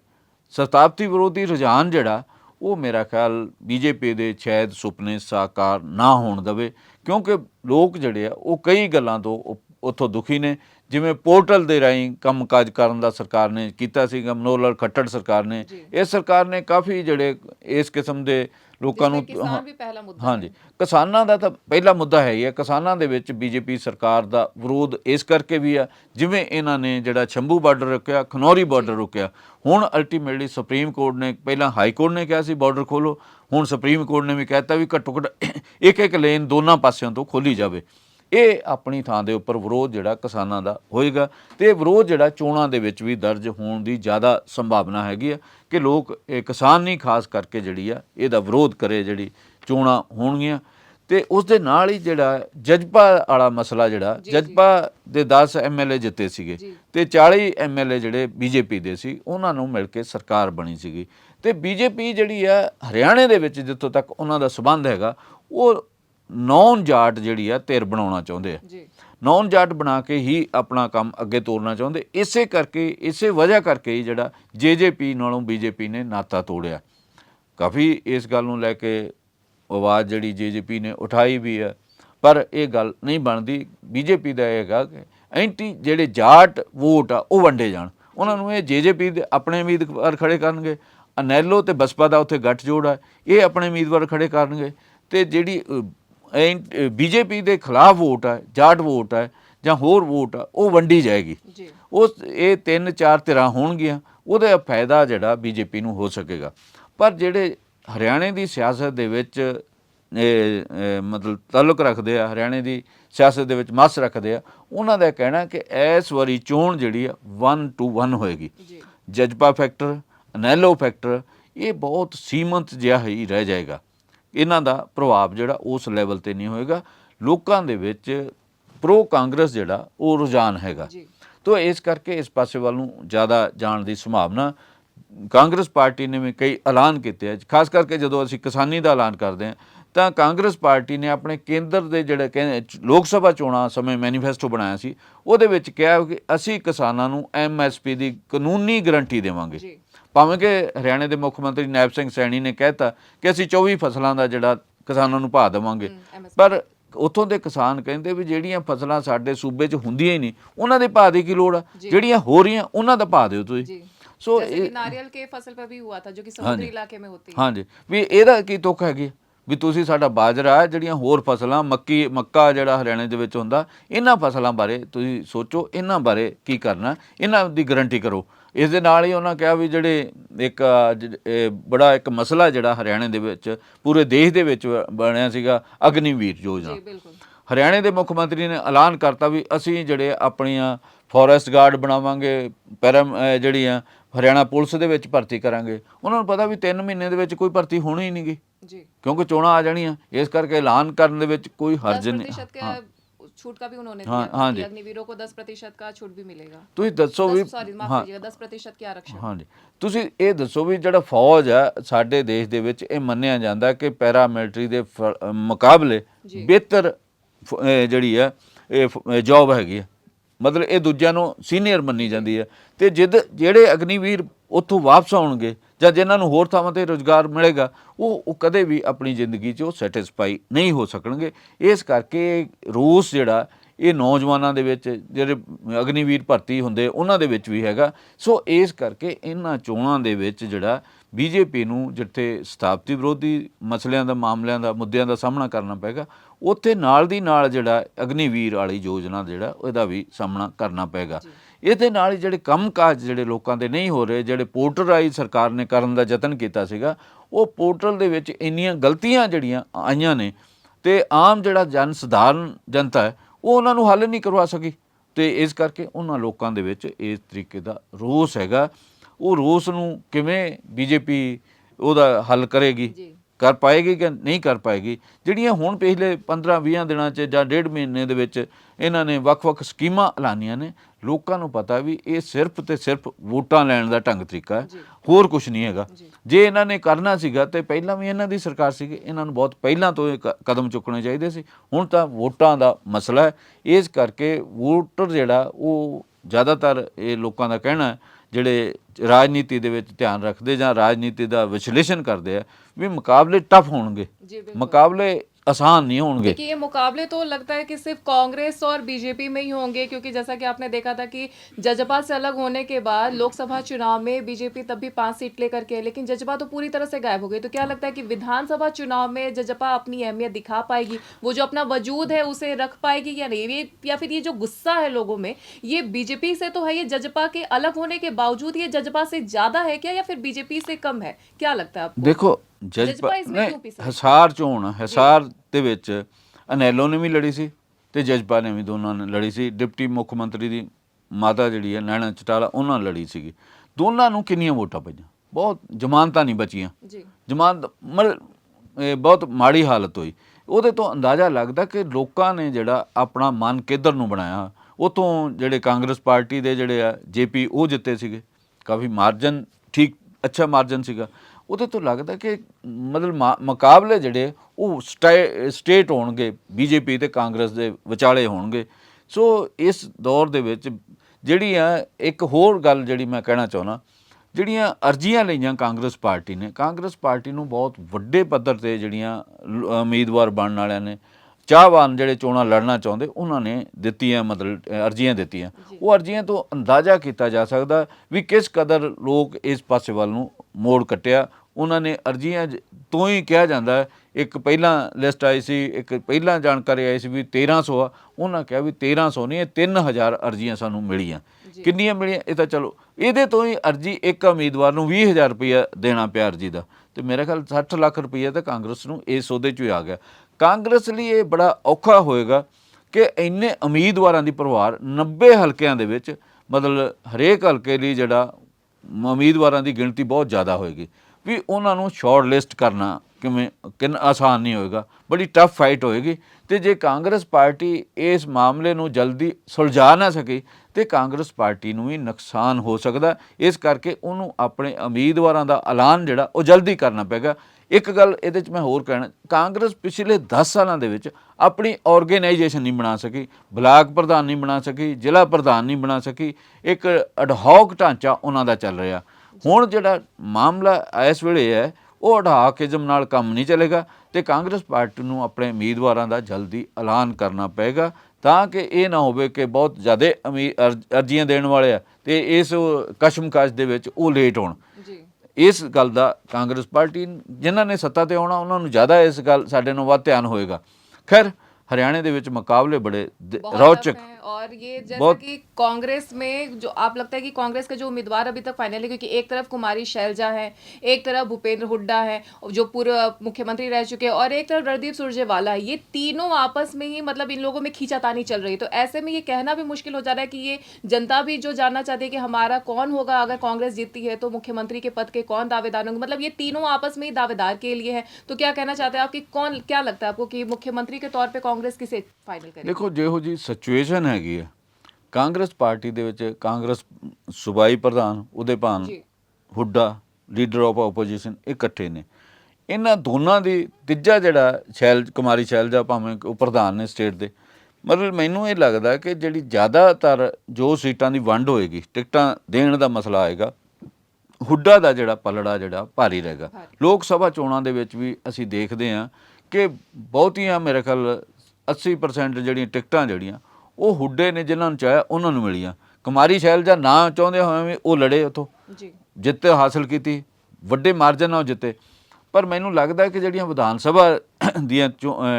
ਸਤਾਪਤੀ ਵਿਰੋਧੀ ਰੁਝਾਨ ਜਿਹੜਾ ਉਹ ਮੇਰਾ ਖਿਆਲ ਬੀਜੇਪੀ ਦੇ ਸ਼ਾਇਦ ਸੁਪਨੇ ਸਾਕਾਰ ਨਾ ਹੋਣ ਦਵੇ ਕਿਉਂਕਿ ਲੋਕ ਜਿਹੜੇ ਆ ਉਹ ਕਈ ਗੱਲਾਂ ਤੋਂ ਉੱਥੋਂ ਦੁਖੀ ਨੇ। ਜਿਵੇਂ ਪੋਰਟਲ ਦੇ ਰਾਹੀਂ ਕੰਮਕਾਜ ਕਰਨ ਦਾ ਸਰਕਾਰ ਨੇ ਕੀਤਾ ਸੀਗਾ ਮਨੋਹਰ ਖੱਟੜ ਸਰਕਾਰ ਨੇ। ਇਹ ਸਰਕਾਰ ਨੇ ਕਾਫੀ ਜਿਹੜੇ ਇਸ ਕਿਸਮ ਦੇ ਲੋਕਾਂ ਨੂੰ ਹਾਂਜੀ। ਕਿਸਾਨਾਂ ਦਾ ਤਾਂ ਪਹਿਲਾ ਮੁੱਦਾ ਹੈ ਹੀ ਹੈ ਕਿਸਾਨਾਂ ਦੇ ਵਿੱਚ ਬੀਜੇਪੀ ਸਰਕਾਰ ਦਾ ਵਿਰੋਧ ਇਸ ਕਰਕੇ ਵੀ ਆ ਜਿਵੇਂ ਇਹਨਾਂ ਨੇ ਜਿਹੜਾ ਛੰਭੂ ਬਾਰਡਰ ਰੁਕਿਆ ਖਨੌਰੀ ਬਾਰਡਰ ਰੁਕਿਆ। ਹੁਣ ਅਲਟੀਮੇਟਲੀ ਸੁਪਰੀਮ ਕੋਰਟ ਨੇ ਪਹਿਲਾਂ ਹਾਈ ਕੋਰਟ ਨੇ ਕਿਹਾ ਸੀ ਬਾਰਡਰ ਖੋਲੋ ਹੁਣ ਸੁਪਰੀਮ ਕੋਰਟ ਨੇ ਵੀ ਕਹਿਤਾ ਵੀ ਘੱਟੋ ਘੱਟ ਇੱਕ ਇੱਕ ਲੇਨ ਦੋਨਾਂ ਪਾਸਿਆਂ ਤੋਂ ਖੋਲੀ ਜਾਵੇ ਇਹ ਆਪਣੀ ਥਾਂ ਦੇ ਉੱਪਰ ਵਿਰੋਧ ਜਿਹੜਾ ਕਿਸਾਨਾਂ ਦਾ ਹੋਏਗਾ ਤੇ ਇਹ ਵਿਰੋਧ ਜਿਹੜਾ ਚੋਣਾਂ ਦੇ ਵਿੱਚ ਵੀ ਦਰਜ ਹੋਣ ਦੀ ਜ਼ਿਆਦਾ ਸੰਭਾਵਨਾ ਹੈਗੀ ਆ ਕਿ ਲੋਕ ਇਹ ਕਿਸਾਨ ਨਹੀਂ ਖਾਸ ਕਰਕੇ ਜਿਹੜੀ ਆ ਇਹਦਾ ਵਿਰੋਧ ਕਰੇ ਜਿਹੜੀ ਚੋਣਾਂ ਹੋਣਗੀਆਂ ਤੇ ਉਸ ਦੇ ਨਾਲ ਹੀ ਜਿਹੜਾ ਜਜਪਾ ਵਾਲਾ ਮਸਲਾ ਜਿਹੜਾ। ਜਜਪਾ ਦੇ 10 ਐਮਐਲਏ ਜਿੱਤੇ ਸੀਗੇ। ਤੇ 40 ਐਮਐਲਏ ਜਿਹੜੇ ਬੀਜੇਪੀ ਦੇ ਸੀ ਉਹਨਾਂ ਨੂੰ ਮਿਲ ਕੇ ਸਰਕਾਰ ਬਣੀ ਸੀਗੀ ਤੇ ਬੀਜੇਪੀ ਜਿਹੜੀ ਆ ਹਰਿਆਣੇ ਦੇ ਵਿੱਚ ਜਿੱਥੋਂ ਤੱਕ ਉਹਨਾਂ ਦਾ ਸਬੰਧ ਹੈਗਾ ਉਹ ਨੌਨ ਜਾਟ ਜਿਹੜੀ ਆ ਧਿਰ ਬਣਾਉਣਾ ਚਾਹੁੰਦੇ ਆ। ਜੀ। ਨੌਨ ਜਾਟ ਬਣਾ ਕੇ ਹੀ ਆਪਣਾ ਕੰਮ ਅੱਗੇ ਤੋਰਨਾ ਚਾਹੁੰਦੇ। ਇਸੇ ਕਰਕੇ ਇਸੇ ਵਜ੍ਹਾ ਕਰਕੇ ਹੀ ਜਿਹੜਾ ਜੇਜੇਪੀ ਨਾਲੋਂ ਬੀਜੇਪੀ ਨੇ ਨਾਤਾ ਤੋੜਿਆ। ਕਾਫੀ ਇਸ ਗੱਲ ਨੂੰ ਲੈ ਕੇ ਆਵਾਜ਼ ਜਿਹੜੀ ਜੇਜੇਪੀ ਨੇ ਉਠਾਈ ਵੀ ਹੈ ਪਰ ਇਹ ਗੱਲ ਨਹੀਂ ਬਣਦੀ। ਬੀਜੇਪੀ ਦਾ ਇਹ ਹੈਗਾ ਕਿ ਐਂਟੀ ਜਿਹੜੇ ਜਾਟ ਵੋਟ ਆ ਉਹ ਵੰਡੇ ਜਾਣ। ਉਹਨਾਂ ਨੂੰ ਇਹ ਜੇਜੇਪੀ ਦੇ ਆਪਣੇ ਉਮੀਦਵਾਰ ਖੜੇ ਕਰਨਗੇ। ਅਨੈਲੋ ਤੇ ਬਸਪਾ ਦਾ ਉੱਥੇ ਗੱਠਜੋੜ ਹੈ ਇਹ ਆਪਣੇ ਉਮੀਦਵਾਰ ਖੜੇ ਕਰਨਗੇ ਤੇ ਜਿਹੜੀ ਬੀਜੇਪੀ ਦੇ ਖਿਲਾਫ ਵੋਟ ਹੈ ਜਾਟ ਵੋਟ ਹੈ ਜਾਂ ਹੋਰ ਵੋਟ ਆ ਉਹ ਵੰਡੀ ਜਾਏਗੀ। ਜੀ। ਉਸ ਇਹ ਤਿੰਨ ਚਾਰ ਧਿਰਾਂ ਹੋਣਗੀਆਂ ਉਹਦਾ ਫਾਇਦਾ ਜਿਹੜਾ ਬੀਜੇਪੀ ਨੂੰ ਹੋ ਸਕੇਗਾ। ਪਰ ਜਿਹੜੇ ਹਰਿਆਣੇ ਦੀ ਸਿਆਸਤ ਦੇ ਵਿੱਚ ਮਤਲਬ ਤਾਲੁਕ ਰੱਖਦੇ ਆ ਹਰਿਆਣੇ ਦੀ ਸਿਆਸਤ ਦੇ ਵਿੱਚ ਮਸ ਰੱਖਦੇ ਆ ਉਹਨਾਂ ਦਾ ਕਹਿਣਾ ਕਿ ਇਸ ਵਾਰੀ ਚੋਣ ਜਿਹੜੀ ਆ 1 ਟੂ 1 ਹੋਏਗੀ। ਜੀ। ਜਜਪਾ ਫੈਕਟਰ ਅਨੈਲੋ ਫੈਕਟਰ ਇਹ ਬਹੁਤ ਸੀਮੰਤ ਜਿਹਾ ਹੀ ਰਹਿ ਜਾਏਗਾ। ਇਹਨਾਂ ਦਾ ਪ੍ਰਭਾਵ ਜਿਹੜਾ ਉਸ ਲੈਵਲ ਤੇ ਨਹੀਂ ਹੋਏਗਾ। ਲੋਕਾਂ ਦੇ ਵਿੱਚ ਪ੍ਰੋ ਕਾਂਗਰਸ ਜਿਹੜਾ ਉਹ ਰੁਝਾਨ ਹੈਗਾ। ਤੋ ਇਸ ਕਰਕੇ ਇਸ ਪਾਸੇ ਵੱਲ ਨੂੰ ਜ਼ਿਆਦਾ ਜਾਣ ਦੀ ਸੰਭਾਵਨਾ ਕਾਂਗਰਸ ਪਾਰਟੀ ਨੇ ਵੀ ਕਈ ਐਲਾਨ ਕੀਤੇ ਆ। ਖਾਸ ਕਰਕੇ ਜਦੋਂ ਅਸੀਂ ਕਿਸਾਨੀ ਦਾ ਐਲਾਨ ਕਰਦੇ ਹਾਂ ਤਾਂ ਕਾਂਗਰਸ ਪਾਰਟੀ ਨੇ ਆਪਣੇ ਕੇਂਦਰ ਦੇ ਜਿਹੜੇ ਲੋਕ ਸਭਾ ਚੋਣਾਂ ਸਮੇਂ ਮੈਨੀਫੈਸਟੋ ਬਣਾਇਆ ਸੀ ਉਹਦੇ ਵਿੱਚ ਕਿਹਾ ਕਿ ਅਸੀਂ ਕਿਸਾਨਾਂ ਨੂੰ ਐਮਐਸਪੀ ਦੀ ਕਾਨੂੰਨੀ ਗਾਰੰਟੀ ਦੇਵਾਂਗੇ। ਜੀ। ਭਾਵੇਂ ਕਿ ਹਰਿਆਣੇ ਦੇ ਮੁੱਖ ਮੰਤਰੀ ਨੈਬ ਸਿੰਘ ਸੈਣੀ ਨੇ ਕਹਿਤਾ ਕਿ ਅਸੀਂ 24 ਫਸਲਾਂ ਦਾ ਜਿਹੜਾ ਕਿਸਾਨਾਂ ਨੂੰ ਭਾਅ ਦੇਵਾਂਗੇ। ਪਰ ਉੱਥੋਂ ਦੇ ਕਿਸਾਨ ਕਹਿੰਦੇ ਵੀ ਜਿਹੜੀਆਂ ਫਸਲਾਂ ਸਾਡੇ ਸੂਬੇ 'ਚ ਹੁੰਦੀਆਂ ਹੀ ਨਹੀਂ ਉਹਨਾਂ ਦੇ ਭਾਅ ਦੀ ਕੀ ਲੋੜ ਆ? ਜਿਹੜੀਆਂ ਹੋ ਰਹੀਆਂ ਉਹਨਾਂ ਦਾ ਭਾਅ ਦਿਓ ਤੁਸੀਂ। ਸੋ ਨਾਰੀਅਲ ਕੇ ਫਸਲ ਪਰ ਵੀ ਹੁਆ ਥਾ ਜੋ ਕਿ ਸਮੁੰਦਰੀ ਇਲਾਕੇ ਮੇ ਹੋਤੀ ਹੈ। ਹਾਂਜੀ। ਵੀ ਇਹਦਾ ਕੀ ਤੁਕ ਹੈਗੀ ਵੀ ਤੁਸੀਂ ਸਾਡਾ ਬਾਜਰਾ ਜਿਹੜੀਆਂ ਹੋਰ ਫਸਲਾਂ ਮੱਕੀ ਮੱਕਾ ਜਿਹੜਾ ਹਰਿਆਣੇ ਦੇ ਵਿੱਚ ਹੁੰਦਾ ਇਹਨਾਂ ਫਸਲਾਂ ਬਾਰੇ ਤੁਸੀਂ ਸੋਚੋ ਇਹਨਾਂ ਬਾਰੇ ਕੀ ਕਰਨਾ ਇਹਨਾਂ ਦੀ ਗਾਰੰਟੀ ਕਰੋ। ਇਸ ਦੇ ਨਾਲ ਹੀ ਉਹਨਾਂ ਕਿਹਾ ਵੀ ਜਿਹੜੇ ਇੱਕ ਬੜਾ ਇੱਕ ਮਸਲਾ ਜਿਹੜਾ ਹਰਿਆਣੇ ਦੇ ਵਿੱਚ ਪੂਰੇ ਦੇਸ਼ ਦੇ ਵਿੱਚ ਬਣਿਆ ਸੀਗਾ ਅਗਨੀਵੀਰ ਯੋਜਨਾ। ਹਰਿਆਣੇ ਦੇ ਮੁੱਖ ਮੰਤਰੀ ਨੇ ਐਲਾਨ ਕਰਤਾ ਵੀ ਅਸੀਂ ਜਿਹੜੇ ਆਪਣੀਆਂ ਫੋਰੈਸਟ ਗਾਰਡ ਬਣਾਵਾਂਗੇ ਪੈਰਾਮ ਜਿਹੜੀ ਆ ਹਰਿਆਣਾ ਪੁਲਿਸ ਦੇ ਵਿੱਚ ਭਰਤੀ ਕਰਾਂਗੇ ਉਹਨਾਂ ਨੂੰ ਪਤਾ ਵੀ 3 ਮਹੀਨੇ ਦੇ ਵਿੱਚ ਕੋਈ ਭਰਤੀ ਹੋਣੀ ਹੀ ਨਹੀਂਗੀ ਜੀ। ਕਿਉਂਕਿ ਚੋਣਾਂ ਆ ਜਾਣੀਆਂ ਇਸ ਕਰਕੇ ਐਲਾਨ ਕਰਨ ਦੇ ਵਿੱਚ ਕੋਈ ਹਰਜ ਨਹੀਂ। ਹਾਂ। छूट का भी उन्होंने हाँ, दिया हाँ कि जी। अग्निवीरों को दस प्रतिशत का छूट भी मिलेगा ਤੁਸੀਂ ਦੱਸੋ ਵੀ सॉरी माफ ਹਾਂ कीजिएगा दस प्रतिशत के आरक्षण ਹਾਂਜੀ ਤੁਸੀਂ ਇਹ ਦੱਸੋ ਵੀ ਜਿਹੜਾ ਫੌਜ ਹੈ ਸਾਡੇ ਦੇਸ਼ ਦੇ ਵਿੱਚ ਇਹ ਮੰਨਿਆ ਜਾਂਦਾ ਕਿ ਪੈਰਾ ਮਿਲਟਰੀ ਦੇ ਫ- ਅਹ ਮੁਕਾਬਲੇ ਜੀ। ਬਿਹਤਰ ਫ- ਅਹ ਜਿਹੜੀ ਹੈ ਇਹ ਜੌਬ ਹੈਗੀ ਹੈ ਮਤਲਬ ਇਹ ਦੂਜਿਆਂ ਨੂੰ ਸੀਨੀਅਰ ਮੰਨੀ ਜਾਂਦੀ ਹੈ ਤੇ ਜਿੱਦ ਜਿਹੜੇ ਅਗਨੀਵੀਰ ਉੱਥੋਂ ਵਾਪਸ ਆਉਣਗੇ ਜਾਂ ਜਿਨ੍ਹਾਂ ਨੂੰ ਹੋਰ ਥਾਵਾਂ ਤੇ ਰੋਜ਼ਗਾਰ ਮਿਲੇਗਾ, ਉਹ ਉਹ ਕਦੇ ਵੀ ਆਪਣੀ ਜ਼ਿੰਦਗੀ 'ਚ ਉਹ ਸੈਟੀਸਫਾਈ ਨਹੀਂ ਹੋ ਸਕਣਗੇ। ਇਸ ਕਰਕੇ ਰੋਸ ਜਿਹੜਾ, ਇਹ ਨੌਜਵਾਨਾਂ ਦੇ ਵਿੱਚ, ਜਿਹੜੇ ਅਗਨੀਵੀਰ ਭਰਤੀ ਹੁੰਦੇ, ਉਹਨਾਂ ਦੇ ਵਿੱਚ ਵੀ ਹੈਗਾ। ਸੋ ਇਸ ਕਰਕੇ ਇਹਨਾਂ ਚੋਣਾਂ ਦੇ ਵਿੱਚ ਜਿਹੜਾ ਬੀਜੇਪੀ ਨੂੰ ਜਿੱਥੇ ਸਥਾਪਤੀ ਵਿਰੋਧੀ ਮਸਲਿਆਂ ਦਾ, ਮਾਮਲਿਆਂ ਦਾ, ਮੁੱਦਿਆਂ ਦਾ ਸਾਹਮਣਾ ਕਰਨਾ ਪਏਗਾ, ਉੱਥੇ ਨਾਲ ਦੀ ਨਾਲ ਜਿਹੜਾ ਅਗਨੀਵੀਰ ਵਾਲੀ ਯੋਜਨਾ ਜਿਹੜਾ, ਉਹਦਾ ਵੀ ਸਾਹਮਣਾ ਕਰਨਾ ਪਏਗਾ। ਇਹਦੇ ਨਾਲ ਹੀ ਜਿਹੜੇ ਕੰਮਕਾਜ ਜਿਹੜੇ ਲੋਕਾਂ ਦੇ ਨਹੀਂ ਹੋ ਰਹੇ ਜਿਹੜੇ ਪੋਰਟਲ ਰਾਈ ਸਰਕਾਰ ਨੇ ਕਰਨ ਦਾ ਯਤਨ ਕੀਤਾ ਸੀਗਾ ਉਹ ਪੋਰਟਲ ਦੇ ਵਿੱਚ ਇੰਨੀਆਂ ਗਲਤੀਆਂ ਜਿਹੜੀਆਂ ਆਈਆਂ ਨੇ ਤੇ ਆਮ ਜਿਹੜਾ ਜਨ ਸਧਾਰਨ ਜਨਤਾ ਹੈ ਉਹ ਉਹਨਾਂ ਨੂੰ ਹੱਲ ਨਹੀਂ ਕਰਵਾ ਸਕੀ ਤੇ ਇਸ ਕਰਕੇ ਉਹਨਾਂ ਲੋਕਾਂ ਦੇ ਵਿੱਚ ਇਸ ਤਰੀਕੇ ਦਾ ਰੋਸ ਹੈਗਾ। ਉਹ ਰੋਸ ਨੂੰ ਕਿਵੇਂ ਬੀਜੇਪੀ ਉਹਦਾ ਹੱਲ ਕਰੇਗੀ? ਕਰ ਪਾਏਗੀ ਕਿ ਨਹੀਂ ਕਰ ਪਾਏਗੀ? ਜਿਹੜੀਆਂ ਹੁਣ ਪਿਛਲੇ 15-20 ਦਿਨਾਂ 'ਚ ਜਾਂ ਡੇਢ ਮਹੀਨੇ ਦੇ ਵਿੱਚ ਇਹਨਾਂ ਨੇ ਵੱਖ-ਵੱਖ ਸਕੀਮਾਂ ਐਲਾਨੀਆਂ ਨੇ ਲੋਕਾਂ ਨੂੰ ਪਤਾ ਵੀ ਇਹ ਸਿਰਫ ਤੇ ਸਿਰਫ ਵੋਟਾਂ ਲੈਣ ਦਾ ਢੰਗ ਤਰੀਕਾ ਹੈ। ਹੋਰ ਕੁਝ ਨਹੀਂ ਹੈਗਾ। ਜੇ। ਇਹਨਾਂ ਨੇ ਕਰਨਾ ਸੀਗਾ ਤੇ ਪਹਿਲਾਂ ਵੀ ਇਹਨਾਂ ਦੀ ਸਰਕਾਰ ਸੀ ਇਹਨਾਂ ਨੂੰ ਬਹੁਤ ਪਹਿਲਾਂ ਤੋਂ ਇਹ ਕਦਮ ਚੁੱਕਣੇ ਚਾਹੀਦੇ ਸੀ। ਹੁਣ ਤਾਂ ਵੋਟਾਂ ਦਾ ਮਸਲਾ ਹੈ। ਇਸ ਕਰਕੇ ਵੋਟਰ ਜਿਹੜਾ ਉਹ ਜ਼ਿਆਦਾਤਰ ਇਹ ਲੋਕਾਂ ਦਾ ਕਹਿਣਾ ਜਿਹੜੇ ਰਾਜਨੀਤੀ ਦੇ ਵਿੱਚ ਧਿਆਨ ਰੱਖਦੇ ਜਾਂ ਰਾਜਨੀਤੀ ਦਾ ਵਿਸ਼ਲੇਸ਼ਣ ਕਰਦੇ ਆ ਵੀ ਮੁਕਾਬਲੇ ਟਫ ਹੋਣਗੇ। ਮੁਕਾਬਲੇ आसान नहीं होंगे। कि ये मुकाबले तो लगता है कि सिर्फ़ कांग्रेस और बीजेपी में ही होंगे क्योंकि जैसा कि आपने देखा था कि जजपा से अलग होने के बाद लोकसभा चुनाव में बीजेपी तब भी पाँच सीट लेकर के लेकिन जजपा तो पूरी तरह से गायब हो गई। तो क्या लगता है कि विधानसभा चुनाव में जजपा अपनी अहमियत दिखा पाएगी? वो जो अपना वजूद है उसे रख पाएगी या नहीं? ये या फिर ये जो गुस्सा है लोगों में ये बीजेपी से तो है ये जजपा के अलग होने के बावजूद ये जजपा से ज़्यादा है क्या या फिर बीजेपी से कम है? क्या लगता है आपको? देखो ਜਜ਼ਬਾ ਜਜ਼ਬਾ ਇਸ ਵਿੱਚ ਨੇ ਕਿਉਂ ਪਿਸਾ? ਹਿਸਾਰ ਚੋਣ ਹਿਸਾਰ ਦੇ ਵਿੱਚ ਅਨੈਲੋ ਨੇ ਵੀ ਲੜੀ ਸੀ ਤੇ ਜਜ਼ਬਾ ਨੇ ਵੀ ਦੋਨਾਂ ਨੇ ਲੜੀ ਸੀ। ਡਿਪਟੀ ਮੁੱਖ ਮੰਤਰੀ ਦੀ ਮਾਤਾ ਜਿਹੜੀ ਹੈ ਨੈਣਾ ਚਟਾਲਾ ਉਹਨਾਂ ਨਾਲ ਲੜੀ ਸੀਗੀ। ਦੋਨਾਂ ਨੂੰ ਕਿੰਨੀਆਂ ਵੋਟਾਂ ਪਈਆਂ? ਬਹੁਤ ਜ਼ਮਾਨਤਾਂ ਨਹੀਂ ਬਚੀਆਂ। जी ਜਮਾਨਤ ਮਤਲਬ ਇਹ ਬਹੁਤ ਮਾੜੀ ਹਾਲਤ ਹੋਈ। ਉਹਦੇ ਤੋਂ ਅੰਦਾਜ਼ਾ ਲੱਗਦਾ ਕਿ ਲੋਕਾਂ ਨੇ ਜਿਹੜਾ ਆਪਣਾ ਮਨ ਕਿੱਧਰ ਨੂੰ ਬਣਾਇਆ ਉਤੋਂ ਜਿਹੜੇ ਕਾਂਗਰਸ ਪਾਰਟੀ ਦੇ ਜਿਹੜੇ ਆ ਜੇਪੀ ਉਹ ਜਿੱਤੇ ਸੀਗੇ। ਕਾਫੀ ਮਾਰਜਨ ਠੀਕ ਅੱਛਾ ਮਾਰਜਨ ਸੀਗਾ। ਉਹਦੇ ਤੋਂ ਲੱਗਦਾ ਕਿ ਮਤਲਬ ਮਾ- ਮੁਕਾਬਲੇ ਜਿਹੜੇ ਉਹ ਸਟੇ- ਸਟੇਟ ਹੋਣਗੇ, ਬੀਜੇਪੀ ਤੇ ਕਾਂਗਰਸ ਦੇ ਵਿਚਾਲੇ ਹੋਣਗੇ। ਸੋ ਇਸ ਦੌਰ ਦੇ ਵਿੱਚ ਜਿਹੜੀ ਆ ਇੱਕ ਹੋਰ ਗੱਲ ਜਿਹੜੀ ਮੈਂ ਕਹਿਣਾ ਚਾਹੁੰਦਾ, ਜਿਹੜੀਆਂ ਅਰਜ਼ੀਆਂ ਲਈਆਂ ਕਾਂਗਰਸ ਪਾਰਟੀ ਨੇ, ਕਾਂਗਰਸ ਪਾਰਟੀ ਨੂੰ ਬਹੁਤ ਵੱਡੇ ਪੱਧਰ ਤੇ ਜਿਹੜੀਆਂ ਉਮੀਦਵਾਰ ਬਣਨ ਵਾਲਿਆਂ ਨੇ ਚਾਹਵਾਨ ਜਿਹੜੇ ਚੋਣਾਂ ਲੜਨਾ ਚਾਹੁੰਦੇ ਉਹਨਾਂ ਨੇ ਦਿੱਤੀਆਂ ਮਤਲਬ ਅਰਜ਼ੀਆਂ ਦਿੱਤੀਆਂ। ਉਹ ਅਰਜ਼ੀਆਂ ਤੋਂ ਅੰਦਾਜ਼ਾ ਕੀਤਾ ਜਾ ਸਕਦਾ ਵੀ ਕਿਸ ਕਦਰ ਲੋਕ ਇਸ ਪਾਸੇ ਵੱਲ ਨੂੰ ਮੋੜ ਕੱਟਿਆ। ਉਹਨਾਂ ਨੇ ਅਰਜ਼ੀਆਂ ਤੋਂ ਹੀ ਕਿਹਾ ਜਾਂਦਾ ਇੱਕ ਪਹਿਲਾਂ ਲਿਸਟ ਆਈ ਸੀ ਇੱਕ ਪਹਿਲਾਂ ਜਾਣਕਾਰੀ ਆਈ ਸੀ ਵੀ 1300 ਆ। ਉਹਨਾਂ ਕਿਹਾ ਵੀ 1300 ਨਹੀਂ ਇਹ 3000 ਅਰਜ਼ੀਆਂ ਸਾਨੂੰ ਮਿਲੀਆਂ। ਕਿੰਨੀਆਂ ਮਿਲੀਆਂ? ਇਹ ਤਾਂ ਚਲੋ ਇਹਦੇ ਤੋਂ ਹੀ ਅਰਜ਼ੀ ਇੱਕ ਉਮੀਦਵਾਰ ਨੂੰ 20000 ਰੁਪਇਆ ਦੇਣਾ ਪਿਆ ਅਰਜ਼ੀ ਦਾ। ਤੇ ਮੇਰੇ ਖਿਆਲ 60 ਲੱਖ ਰੁਪਇਆ ਤਾਂ ਕਾਂਗਰਸ ਨੂੰ ਇਸ ਸੌਦੇ 'ਚ ਹੀ ਆ ਗਿਆ। ਕਾਂਗਰਸ ਲਈ ਇਹ ਬੜਾ ਔਖਾ ਹੋਏਗਾ ਕਿ ਇੰਨੇ ਉਮੀਦਵਾਰਾਂ ਦੀ ਪਰਿਵਾਰ 90 ਹਲਕਿਆਂ ਦੇ ਵਿੱਚ, ਮਤਲਬ ਹਰੇਕ ਹਲਕੇ ਲਈ ਜਿਹੜਾ ਉਮੀਦਵਾਰਾਂ ਦੀ ਗਿਣਤੀ ਬਹੁਤ ਜ਼ਿਆਦਾ ਹੋਏਗੀ, ਵੀ ਉਹਨਾਂ ਨੂੰ ਸ਼ਾਰਟ ਲਿਸਟ ਕਰਨਾ ਕਿਵੇਂ, ਕਿੰਨ, ਆਸਾਨ ਨਹੀਂ ਹੋਏਗਾ, ਬੜੀ ਟਫ ਫਾਈਟ ਹੋਏਗੀ ਤੇ ਜੇ ਕਾਂਗਰਸ ਪਾਰਟੀ ਇਸ ਮਾਮਲੇ ਨੂੰ ਜਲਦੀ ਸੁਲਝਾ ਨਾ ਸਕੇ ਤੇ ਕਾਂਗਰਸ ਪਾਰਟੀ ਨੂੰ ਵੀ ਨੁਕਸਾਨ ਹੋ ਸਕਦਾ, ਇਸ ਕਰਕੇ ਉਹਨੂੰ ਆਪਣੇ ਉਮੀਦਵਾਰਾਂ ਦਾ ਐਲਾਨ ਜਿਹੜਾ ਉਹ ਜਲਦੀ ਕਰਨਾ ਪਏਗਾ। ਇੱਕ ਗੱਲ ਇਹਦੇ ਚ ਮੈਂ ਹੋਰ ਕਹਿਣਾ, ਕਾਂਗਰਸ ਪਿਛਲੇ 10 ਸਾਲਾਂ ਦੇ ਵਿੱਚ ਆਪਣੀ ਆਰਗੇਨਾਈਜੇਸ਼ਨ ਨਹੀਂ ਬਣਾ ਸਕੀ, ਬਲਾਕ ਪ੍ਰਧਾਨ ਨਹੀਂ ਬਣਾ ਸਕੀ, ਜ਼ਿਲ੍ਹਾ ਪ੍ਰਧਾਨ ਨਹੀਂ ਬਣਾ ਸਕੀ, ਇੱਕ ਅਡਹੌਕ ਢਾਂਚਾ ਉਹਨਾਂ ਦਾ ਚੱਲ ਰਿਹਾ। ਹੁਣ ਜਿਹੜਾ ਮਾਮਲਾ ਇਸ ਵੇਲੇ ਹੈ, ਉਹ ਅਡਹਾਕਿਜ਼ਮ ਨਾਲ ਕੰਮ ਨਹੀਂ ਚੱਲੇਗਾ ਤੇ ਕਾਂਗਰਸ ਪਾਰਟੀ ਨੂੰ ਆਪਣੇ ਉਮੀਦਵਾਰਾਂ ਦਾ ਜਲਦੀ ਐਲਾਨ ਕਰਨਾ ਪਏਗਾ ਤਾਂ ਕਿ ਇਹ ਨਾ ਹੋਵੇ ਕਿ ਬਹੁਤ ਜ਼ਿਆਦਾ ਉਮੀ- ਅਰ- ਅਰਜ਼ੀਆਂ ਦੇਣ ਵਾਲੇ ਆ ਤੇ ਇਸ ਕਸ਼ਮਕਸ਼ ਦੇ ਵਿੱਚ ਉਹ ਲੇਟ ਹੋਣ। ਇਸ ਗੱਲ ਦਾ ਕਾਂਗਰਸ ਪਾਰਟੀ ਜਿਨ੍ਹਾਂ ਨੇ ਸੱਤਾ ਤੇ ਆਉਣਾ ਉਹਨਾਂ ਨੂੰ ਜ਼ਿਆਦਾ ਇਸ ਗੱਲ ਸਾਡੇ ਨੂੰ ਵੱਧ ਧਿਆਨ ਹੋਏਗਾ। ਖੈਰ ਹਰਿਆਣੇ ਦੇ ਵਿੱਚ ਮੁਕਾਬਲੇ ਬੜੇ ਰੌਚਕ और ये जैसा कि कांग्रेस में जो आप लगता है कि कांग्रेस का जो उम्मीदवार अभी तक फाइनल है क्योंकि एक तरफ़ कुमारी शैलजा है एक तरफ़ भूपेंद्र हुड्डा है जो पूर्व मुख्यमंत्री रह चुके हैं और एक तरफ़ रणदीप सुरजेवाला है। ये तीनों आपस में ही मतलब इन लोगों में खींचातानी चल रही है। तो ऐसे में ये कहना भी मुश्किल हो जा रहा है कि ये जनता भी जो जानना चाहती है कि हमारा कौन होगा अगर कांग्रेस जीतती है तो मुख्यमंत्री के पद के कौन दावेदार होंगे? मतलब ये तीनों आपस में ही दावेदार के लिए है। तो क्या कहना चाहते हैं आपकी कौन क्या लगता है आपको कि मुख्यमंत्री के तौर पर कांग्रेस किसे फाइनल करेगी? देखो जो जी सिचुएशन है ਹੈਗੀ ਹੈ ਕਾਂਗਰਸ ਪਾਰਟੀ ਦੇ ਵਿੱਚ ਕਾਂਗਰਸ ਸੂਬਾਈ ਪ੍ਰਧਾਨ ਉਹਦੇ Bhan. Hooda leader of opposition ਇਕੱਠੇ ਨੇ ਇਹਨਾਂ ਦੋਨਾਂ ਦੀ ਤੀਜਾ ਜਿਹੜਾ ਸ਼ੈਲ ਕੁਮਾਰੀ ਸ਼ੈਲਜਾ ਭਾਵੇਂ ਉਹ ਪ੍ਰਧਾਨ ਨੇ ਸਟੇਟ ਦੇ ਮਤਲਬ ਮੈਨੂੰ ਇਹ ਲੱਗਦਾ ਕਿ ਜਿਹੜੀ ਜ਼ਿਆਦਾਤਰ ਜੋ ਸੀਟਾਂ ਦੀ ਵੰਡ ਹੋਏਗੀ ਟਿਕਟਾਂ ਦੇਣ ਦਾ ਮਸਲਾ ਆਏਗਾ ਹੁੱਡਾ ਦਾ ਜਿਹੜਾ ਪਲੜਾ ਜਿਹੜਾ ਭਾਰੀ ਰਹੇਗਾ। ਲੋਕ ਸਭਾ ਚੋਣਾਂ ਦੇ ਵਿੱਚ ਵੀ ਅਸੀਂ ਦੇਖਦੇ ਹਾਂ ਕਿ ਬਹੁਤੀਆਂ ਮੇਰੇ ਖਿਆਲ 80% ਜਿਹੜੀਆਂ ਟਿਕਟਾਂ ਜਿਹੜੀਆਂ ਉਹ ਹੁੱਡੇ ਨੇ ਜਿਨ੍ਹਾਂ ਨੂੰ ਚਾਹਿਆ ਉਹਨਾਂ ਨੂੰ ਮਿਲੀਆਂ। ਕੁਮਾਰੀ ਸ਼ੈਲਜਾ ਨਾ ਚਾਹੁੰਦੇ ਹੋਏ ਵੀ ਉਹ ਲੜੇ ਉਥੋਂ। जी ਜਿੱਤ ਹਾਸਲ ਕੀਤੀ ਵੱਡੇ ਮਾਰਜਨ ਨਾਲ ਜਿੱਤੇ। ਪਰ ਮੈਨੂੰ ਲੱਗਦਾ ਕਿ ਜਿਹੜੀਆਂ ਵਿਧਾਨ ਸਭਾ ਦੀਆਂ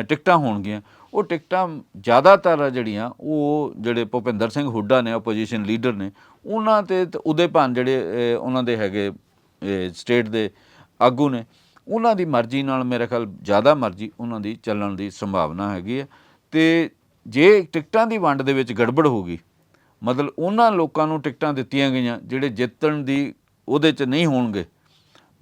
ਟਿਕਟਾਂ ਹੋਣਗੀਆਂ ਉਹ ਟਿਕਟਾਂ ਜ਼ਿਆਦਾਤਰ ਜਿਹੜੀਆਂ ਉਹ ਜਿਹੜੇ ਭੁਪਿੰਦਰ ਸਿੰਘ ਹੁੱਡਾ ਨੇ ਆਪੋਜੀਸ਼ਨ ਲੀਡਰ ਨੇ ਉਹਨਾਂ ਤੇ ਉਹਦੇ ਭਾਨ ਜਿਹੜੇ ਉਹਨਾਂ ਦੇ ਹੈਗੇ ਸਟੇਟ ਦੇ ਆਗੂ ਨੇ ਉਹਨਾਂ ਦੀ ਮਰਜ਼ੀ ਨਾਲ ਮੇਰੇ ਖਿਆਲ ਜ਼ਿਆਦਾ ਮਰਜ਼ੀ ਉਹਨਾਂ ਦੀ ਚੱਲਣ ਦੀ ਸੰਭਾਵਨਾ ਹੈਗੀ ਹੈ। ਤੇ ਜੇ ਟਿਕਟਾਂ ਦੀ ਵੰਡ ਦੇ ਵਿੱਚ ਗੜਬੜ ਹੋ ਗਈ ਮਤਲਬ ਉਹਨਾਂ ਲੋਕਾਂ ਨੂੰ ਟਿਕਟਾਂ ਦਿੱਤੀਆਂ ਗਈਆਂ ਜਿਹੜੇ ਜਿੱਤਣ ਦੀ ਉਹਦੇ 'ਚ ਨਹੀਂ ਹੋਣਗੇ।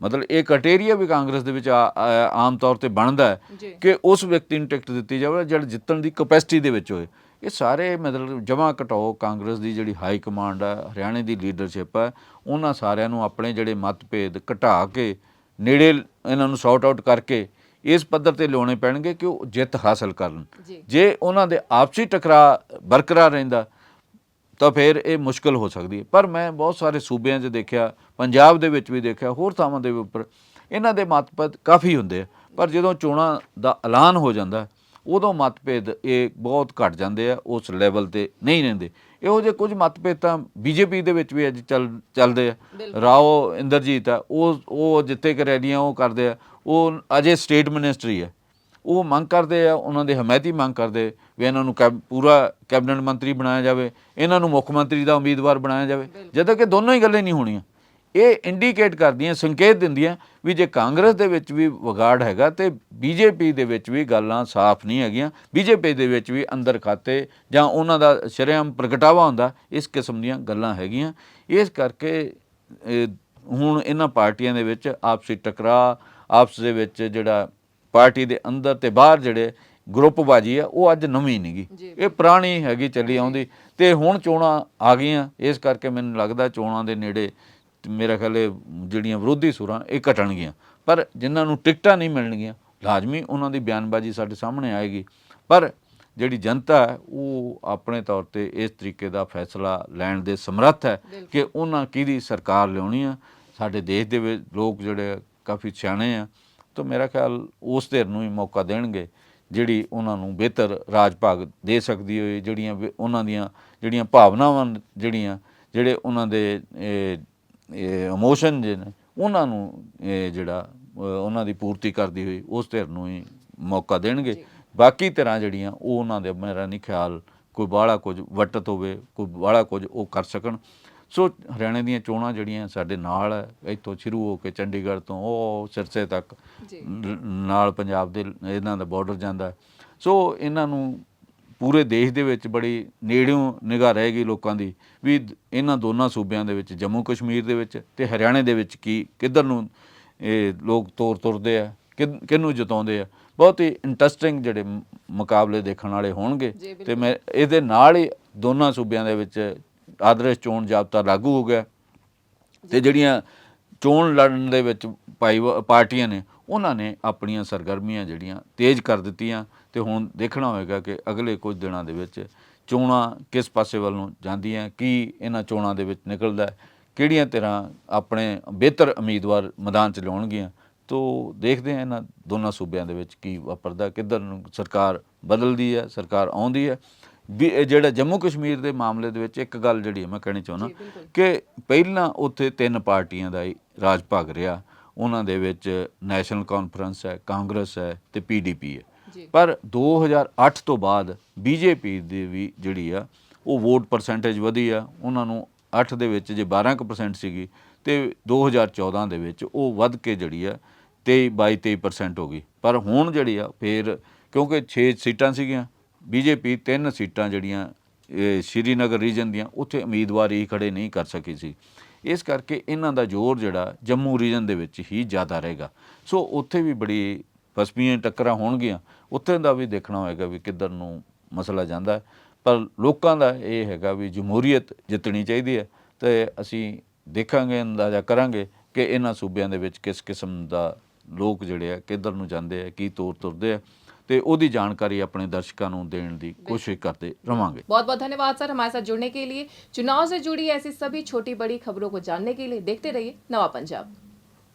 ਮਤਲਬ ਇਹ ਕਟੇਰੀਆ ਵੀ ਕਾਂਗਰਸ ਦੇ ਵਿੱਚ ਆਮ ਤੌਰ ਤੇ ਬਣਦਾ ਹੈ ਕਿ ਉਸ ਵਿਅਕਤੀ ਨੂੰ ਟਿਕਟ ਦਿੱਤੀ ਜਾਵੇ ਜਿਹੜਾ ਜਿੱਤਣ ਦੀ ਕਪੈਸਿਟੀ ਦੇ ਵਿੱਚ ਹੋਏ। ਇਹ ਸਾਰੇ ਮਤਲਬ ਜਮਾ ਘਟਾਓ ਕਾਂਗਰਸ ਦੀ ਜਿਹੜੀ ਹਾਈ ਕਮਾਂਡ ਹੈ ਹਰਿਆਣੇ ਦੀ ਲੀਡਰਸ਼ਿਪ ਹੈ ਉਹਨਾਂ ਸਾਰਿਆਂ ਨੂੰ ਆਪਣੇ ਜਿਹੜੇ ਮਤਭੇਦ ਘਟਾ ਕੇ ਨੇੜੇ ਇਹਨਾਂ ਨੂੰ ਸੌਟ ਆਊਟ ਕਰਕੇ ਇਸ ਪੱਧਰ ਤੇ ਲਿਆਉਣੇ ਪੈਣਗੇ ਕਿ ਉਹ ਜਿੱਤ ਹਾਸਲ ਕਰਨ। ਜੀ। ਉਹਨਾਂ ਦੇ ਆਪਸੀ ਟਕਰਾ ਬਰਕਰਾਰ ਰਹਿੰਦਾ ਤਾਂ ਫਿਰ ਇਹ ਮੁਸ਼ਕਲ ਹੋ ਸਕਦੀ ਹੈ। ਪਰ ਮੈਂ ਬਹੁਤ ਸਾਰੇ ਸੂਬਿਆਂ 'ਚ ਦੇਖਿਆ ਪੰਜਾਬ ਦੇ ਵਿੱਚ ਵੀ ਦੇਖਿਆ ਹੋਰ ਥਾਵਾਂ ਦੇ ਉੱਪਰ ਇਹਨਾਂ ਦੇ ਮਤਭੇਦ ਕਾਫੀ ਹੁੰਦੇ ਆ। ਪਰ ਜਦੋਂ ਚੋਣਾਂ ਦਾ ਐਲਾਨ ਹੋ ਜਾਂਦਾ ਉਦੋਂ ਮਤਭੇਦ ਇਹ ਬਹੁਤ ਘਟ ਜਾਂਦੇ ਆ ਉਸ ਲੈਵਲ ਤੇ ਨਹੀਂ ਰਹਿੰਦੇ। ਇਹੋ ਜਿਹੇ ਕੁਝ ਮਤਭੇਦ ਤਾਂ ਬੀਜੇਪੀ ਦੇ ਵਿੱਚ ਵੀ ਅੱਜ ਚੱਲ ਚੱਲਦੇ ਆ। ਰਾਓ ਇੰਦਰਜੀਤ ਆ ਉਹ ਉਹ ਜਿੱਥੇ ਕਿ ਰੈਲੀਆਂ ਉਹ ਕਰਦੇ ਆ ਉਹ ਅਜੇ ਸਟੇਟ ਮਿਨਿਸਟਰੀ ਹੈ। ਉਹ ਮੰਗ ਕਰਦੇ ਆ, ਉਹਨਾਂ ਦੇ ਹਮਾਇਤੀ ਮੰਗ ਕਰਦੇ ਵੀ ਇਹਨਾਂ ਨੂੰ ਕੈਬ- ਪੂਰਾ ਕੈਬਨਿਟ ਮੰਤਰੀ ਬਣਾਇਆ ਜਾਵੇ, ਇਹਨਾਂ ਨੂੰ ਮੁੱਖ ਮੰਤਰੀ ਦਾ ਉਮੀਦਵਾਰ ਬਣਾਇਆ ਜਾਵੇ। ਜਦੋਂ ਕਿ ਦੋਨੋਂ ਹੀ ਗੱਲਾਂ ਨਹੀਂ ਹੋਣੀਆਂ। ਇਹ ਇੰਡੀਕੇਟ ਕਰਦੀਆਂ, ਸੰਕੇਤ ਦਿੰਦੀਆਂ ਵੀ ਜੇ ਕਾਂਗਰਸ ਦੇ ਵਿੱਚ ਵੀ ਵਿਗਾੜ ਹੈਗਾ ਤੇ ਬੀਜੇਪੀ ਦੇ ਵਿੱਚ ਵੀ ਗੱਲਾਂ ਸਾਫ਼ ਨਹੀਂ ਹੈਗੀਆਂ। ਬੀਜੇਪੀ ਦੇ ਵਿੱਚ ਵੀ ਅੰਦਰ ਖਾਤੇ ਜਾਂ ਉਹਨਾਂ ਦਾ ਸ਼ਰੇਆਮ ਪ੍ਰਗਟਾਵਾ ਹੁੰਦਾ, ਇਸ ਕਿਸਮ ਦੀਆਂ ਗੱਲਾਂ ਹੈਗੀਆਂ। ਇਸ ਕਰਕੇ ਹੁਣ ਇਹਨਾਂ ਪਾਰਟੀਆਂ ਦੇ ਵਿੱਚ ਆਪਸੀ ਟਕਰਾਅ ਆਪਸ ਦੇ ਵਿੱਚ ਜਿਹੜਾ ਪਾਰਟੀ ਦੇ ਅੰਦਰ ਤੇ ਬਾਹਰ ਜਿਹੜੇ ਗਰੁੱਪਬਾਜੀ ਆ ਉਹ ਅੱਜ ਨਵੀਂ ਨਹੀਂਗੀ ਇਹ ਪੁਰਾਣੀ ਹੈਗੀ ਚੱਲੀ ਆਉਂਦੀ। ਤੇ ਹੁਣ ਚੋਣਾਂ ਆ ਗਈਆਂ। ਇਸ ਕਰਕੇ ਮੈਨੂੰ ਲੱਗਦਾ ਚੋਣਾਂ ਦੇ ਨੇੜੇ ਮੇਰਾ ਖਿਆਲ ਇਹ ਜਿਹੜੀਆਂ ਵਿਰੋਧੀ ਸੁਰਾਂ ਇਹ ਘਟਣਗੀਆਂ ਪਰ ਜਿਨ੍ਹਾਂ ਨੂੰ ਟਿਕਟਾਂ ਨਹੀਂ ਮਿਲਣਗੀਆਂ ਲਾਜ਼ਮੀ ਉਹਨਾਂ ਦੀ ਬਿਆਨਬਾਜ਼ੀ ਸਾਡੇ ਸਾਹਮਣੇ ਆਏਗੀ। ਪਰ ਜਿਹੜੀ ਜਨਤਾ ਹੈ ਉਹ ਆਪਣੇ ਤੌਰ ਤੇ ਇਸ ਤਰੀਕੇ ਦਾ ਫੈਸਲਾ ਲੈਣ ਦੇ ਸਮਰੱਥ ਹੈ ਕਿ ਉਹਨਾਂ ਕਿਹਦੀ ਸਰਕਾਰ ਲਿਆਉਣੀ ਆ। ਸਾਡੇ ਦੇਸ਼ ਦੇ ਵਿੱਚ ਲੋਕ ਜਿਹੜੇ ਕਾਫੀ ਸਿਆਣੇ ਆ ਤਾਂ ਮੇਰਾ ਖਿਆਲ ਉਸ ਧਿਰ ਨੂੰ ਹੀ ਮੌਕਾ ਦੇਣਗੇ ਜਿਹੜੀ ਉਹਨਾਂ ਨੂੰ ਬਿਹਤਰ ਰਾਜ ਭਾਗ ਦੇ ਸਕਦੀ ਹੋਏ ਜਿਹੜੀਆਂ ਉਹਨਾਂ ਦੀਆਂ ਜਿਹੜੀਆਂ ਭਾਵਨਾਵਾਂ ਜਿਹੜੀਆਂ ਜਿਹੜੇ ਉਹਨਾਂ ਦੇ ਇਮੋਸ਼ਨ ਜੇ ਨੇ ਉਹਨਾਂ ਨੂੰ ਜਿਹੜਾ ਉਹਨਾਂ ਦੀ ਪੂਰਤੀ ਕਰਦੀ ਹੋਈ ਉਸ ਧਿਰ ਨੂੰ ਹੀ ਮੌਕਾ ਦੇਣਗੇ। ਬਾਕੀ ਧਿਰਾਂ ਜਿਹੜੀਆਂ ਉਹ ਉਹਨਾਂ ਦੇ ਮੇਰਾ ਨਹੀਂ ਖਿਆਲ ਕੋਈ ਬਾਹਲਾ ਕੁਝ ਵਟਤ ਹੋਵੇ ਕੋਈ ਬਾਹਲਾ ਕੁਝ ਉਹ ਕਰ ਸਕਣ। ਸੋ ਹਰਿਆਣੇ ਦੀਆਂ ਚੋਣਾਂ ਜਿਹੜੀਆਂ ਸਾਡੇ ਨਾਲ ਇੱਥੋਂ ਸ਼ੁਰੂ ਹੋ ਕੇ ਚੰਡੀਗੜ੍ਹ ਤੋਂ ਉਹ ਸਿਰਸੇ ਤੱਕ ਨਾਲ ਪੰਜਾਬ ਦੇ ਇਹਨਾਂ ਦਾ ਬਾਰਡਰ ਜਾਂਦਾ। ਸੋ ਇਹਨਾਂ ਨੂੰ ਪੂਰੇ ਦੇਸ਼ ਦੇ ਵਿੱਚ ਬੜੀ ਨੇੜਿਓਂ ਨਿਗਾਹ ਰਹੇਗੀ ਲੋਕਾਂ ਦੀ ਵੀ ਇਹਨਾਂ ਦੋਨਾਂ ਸੂਬਿਆਂ ਦੇ ਵਿੱਚ ਜੰਮੂ ਕਸ਼ਮੀਰ ਦੇ ਵਿੱਚ ਤੇ ਹਰਿਆਣੇ ਦੇ ਵਿੱਚ ਕੀ ਕਿੱਧਰ ਨੂੰ ਇਹ ਲੋਕ ਤੋਰ ਤੁਰਦੇ ਆ ਕਿਨ- ਕਿਹਨੂੰ ਜਿਤਾਉਂਦੇ ਆ। ਬਹੁਤ ਹੀ ਇੰਟਰਸਟਿੰਗ ਜਿਹੜੇ ਮੁਕਾਬਲੇ ਦੇਖਣ ਵਾਲੇ ਹੋਣਗੇ ਤੇ ਮੈਂ ਇਹਦੇ ਨਾਲ ਹੀ ਦੋਨਾਂ ਸੂਬਿਆਂ ਦੇ ਵਿੱਚ ਆਦਰਸ਼ ਚੋਣ ਜਾਬਤਾ ਲਾਗੂ ਹੋ ਗਿਆ ਤੇ ਜਿਹੜੀਆਂ ਚੋਣ ਲੜਨ ਦੇ ਵਿੱਚ ਭਾਈ ਪਾਰਟੀਆਂ ਨੇ, ਉਹਨਾਂ ਨੇ ਆਪਣੀਆਂ ਸਰਗਰਮੀਆਂ ਜਿਹੜੀਆਂ ਤੇਜ਼ ਕਰ ਦਿੱਤੀਆਂ ਤੇ ਹੁਣ ਦੇਖਣਾ ਹੋਏਗਾ ਕਿ ਅਗਲੇ ਕੁਝ ਦਿਨਾਂ ਦੇ ਵਿੱਚ ਚੋਣਾਂ ਕਿਸ ਪਾਸੇ ਵੱਲ ਨੂੰ ਜਾਂਦੀਆਂ ਕੀ ਇਹਨਾਂ ਚੋਣਾਂ ਦੇ ਵਿੱਚ ਨਿਕਲਦਾ ਕਿਹੜੀਆਂ ਤਰ੍ਹਾਂ ਆਪਣੇ ਬਿਹਤਰ ਉਮੀਦਵਾਰ ਮੈਦਾਨ ਚ ਲਿਆਉਣਗੀਆਂ, ਤੋ ਦੇਖਦੇ ਹਾਂ ਇਹਨਾਂ ਦੋਨਾਂ ਸੂਬਿਆਂ ਦੇ ਵਿੱਚ ਕੀ ਵਾਪਰਦਾ, ਕਿੱਧਰ ਨੂੰ ਸਰਕਾਰ ਬਦਲਦੀ ਹੈ, ਸਰਕਾਰ ਆਉਂਦੀ ਹੈ। ਵੀ ਇਹ ਜਿਹੜਾ ਜੰਮੂ ਕਸ਼ਮੀਰ ਦੇ ਮਾਮਲੇ ਦੇ ਵਿੱਚ ਇੱਕ ਗੱਲ ਜਿਹੜੀ ਮੈਂ ਕਹਿਣੀ ਚਾਹੁੰਦਾ ਕਿ ਪਹਿਲਾਂ ਉੱਥੇ ਤਿੰਨ ਪਾਰਟੀਆਂ ਦਾ ਹੀ ਰਾਜ ਭਾਗ ਰਿਹਾ। ਉਹਨਾਂ ਦੇ ਵਿੱਚ ਨੈਸ਼ਨਲ ਕਾਨਫਰੰਸ ਹੈ ਕਾਂਗਰਸ ਹੈ ਤੇ ਪੀਡੀਪੀ ਹੈ। ਪਰ 2008 ਤੋਂ ਬਾਅਦ ਬੀਜੇਪੀ ਦੀ ਵੀ ਜਿਹੜੀ ਆ ਉਹ ਵੋਟ ਪਰਸੈਂਟੇਜ ਵਧੀ ਆ। ਉਹਨਾਂ ਨੂੰ 8 ਦੇ ਵਿੱਚ ਜੇ 12% ਸੀਗੀ ਤੇ 2014 ਦੇ ਵਿੱਚ ਉਹ ਵੱਧ ਕੇ ਜਿਹੜੀ ਆ 23 22 23% ਹੋ ਗਈ। ਪਰ ਹੁਣ ਜਿਹੜੀ ਆ ਫੇਰ ਕਿਉਂਕਿ 6 ਸੀਟਾਂ ਸੀਗੀਆਂ ਬੀਜੇਪੀ ਤਿੰਨ ਸੀਟਾਂ ਜਿਹੜੀਆਂ ਸ਼੍ਰੀਨਗਰ ਰੀਜਨ ਦੀਆਂ, ਉੱਥੇ ਉਮੀਦਵਾਰ ਹੀ ਖੜੇ ਨਹੀਂ ਕਰ ਸਕੀ ਸੀ। ਇਸ ਕਰਕੇ ਇਹਨਾਂ ਦਾ ਜ਼ੋਰ ਜਿਹੜਾ ਜੰਮੂ ਰੀਜਨ ਦੇ ਵਿੱਚ ਹੀ ਜ਼ਿਆਦਾ ਰਹੇਗਾ। ਸੋ ਉੱਥੇ ਵੀ ਬੜੀ ਫਸਮੀਆਂ ਟੱਕਰਾਂ ਹੋਣਗੀਆਂ। ਉੱਥੇ ਦਾ ਵੀ ਦੇਖਣਾ ਹੋਏਗਾ ਵੀ ਕਿੱਧਰ ਨੂੰ ਮਸਲਾ ਜਾਂਦਾ। ਪਰ ਲੋਕਾਂ ਦਾ ਇਹ ਹੈਗਾ ਵੀ ਜਮਹੂਰੀਅਤ ਜਿੱਤਣੀ ਚਾਹੀਦੀ ਹੈ ਤੇ ਅਸੀਂ ਦੇਖਾਂਗੇ, ਅੰਦਾਜ਼ਾ ਕਰਾਂਗੇ ਕਿ ਇਹਨਾਂ ਸੂਬਿਆਂ ਦੇ ਵਿੱਚ ਕਿਸ ਕਿਸਮ ਦਾ ਲੋਕ ਜਿਹੜੇ ਆ, ਕਿੱਧਰ ਨੂੰ ਜਾਂਦੇ ਆ, ਕੀ ਤੋਰ ਤੁਰਦੇ ਆ। ਤੇ ਉਹਦੀ ਜਾਣਕਾਰੀ ਆਪਣੇ ਦਰਸ਼ਕਾਂ ਨੂੰ ਦੇਣ ਦੀ ਕੋਸ਼ਿਸ਼ ਕਰਦੇ ਰਵਾਂਗੇ बहुत बहुत धन्यवाद सर हमारे साथ जुड़ने के लिए चुनाव से जुड़ी ऐसी सभी छोटी बड़ी खबरों को जानने के लिए देखते रहिए नवा पंजाब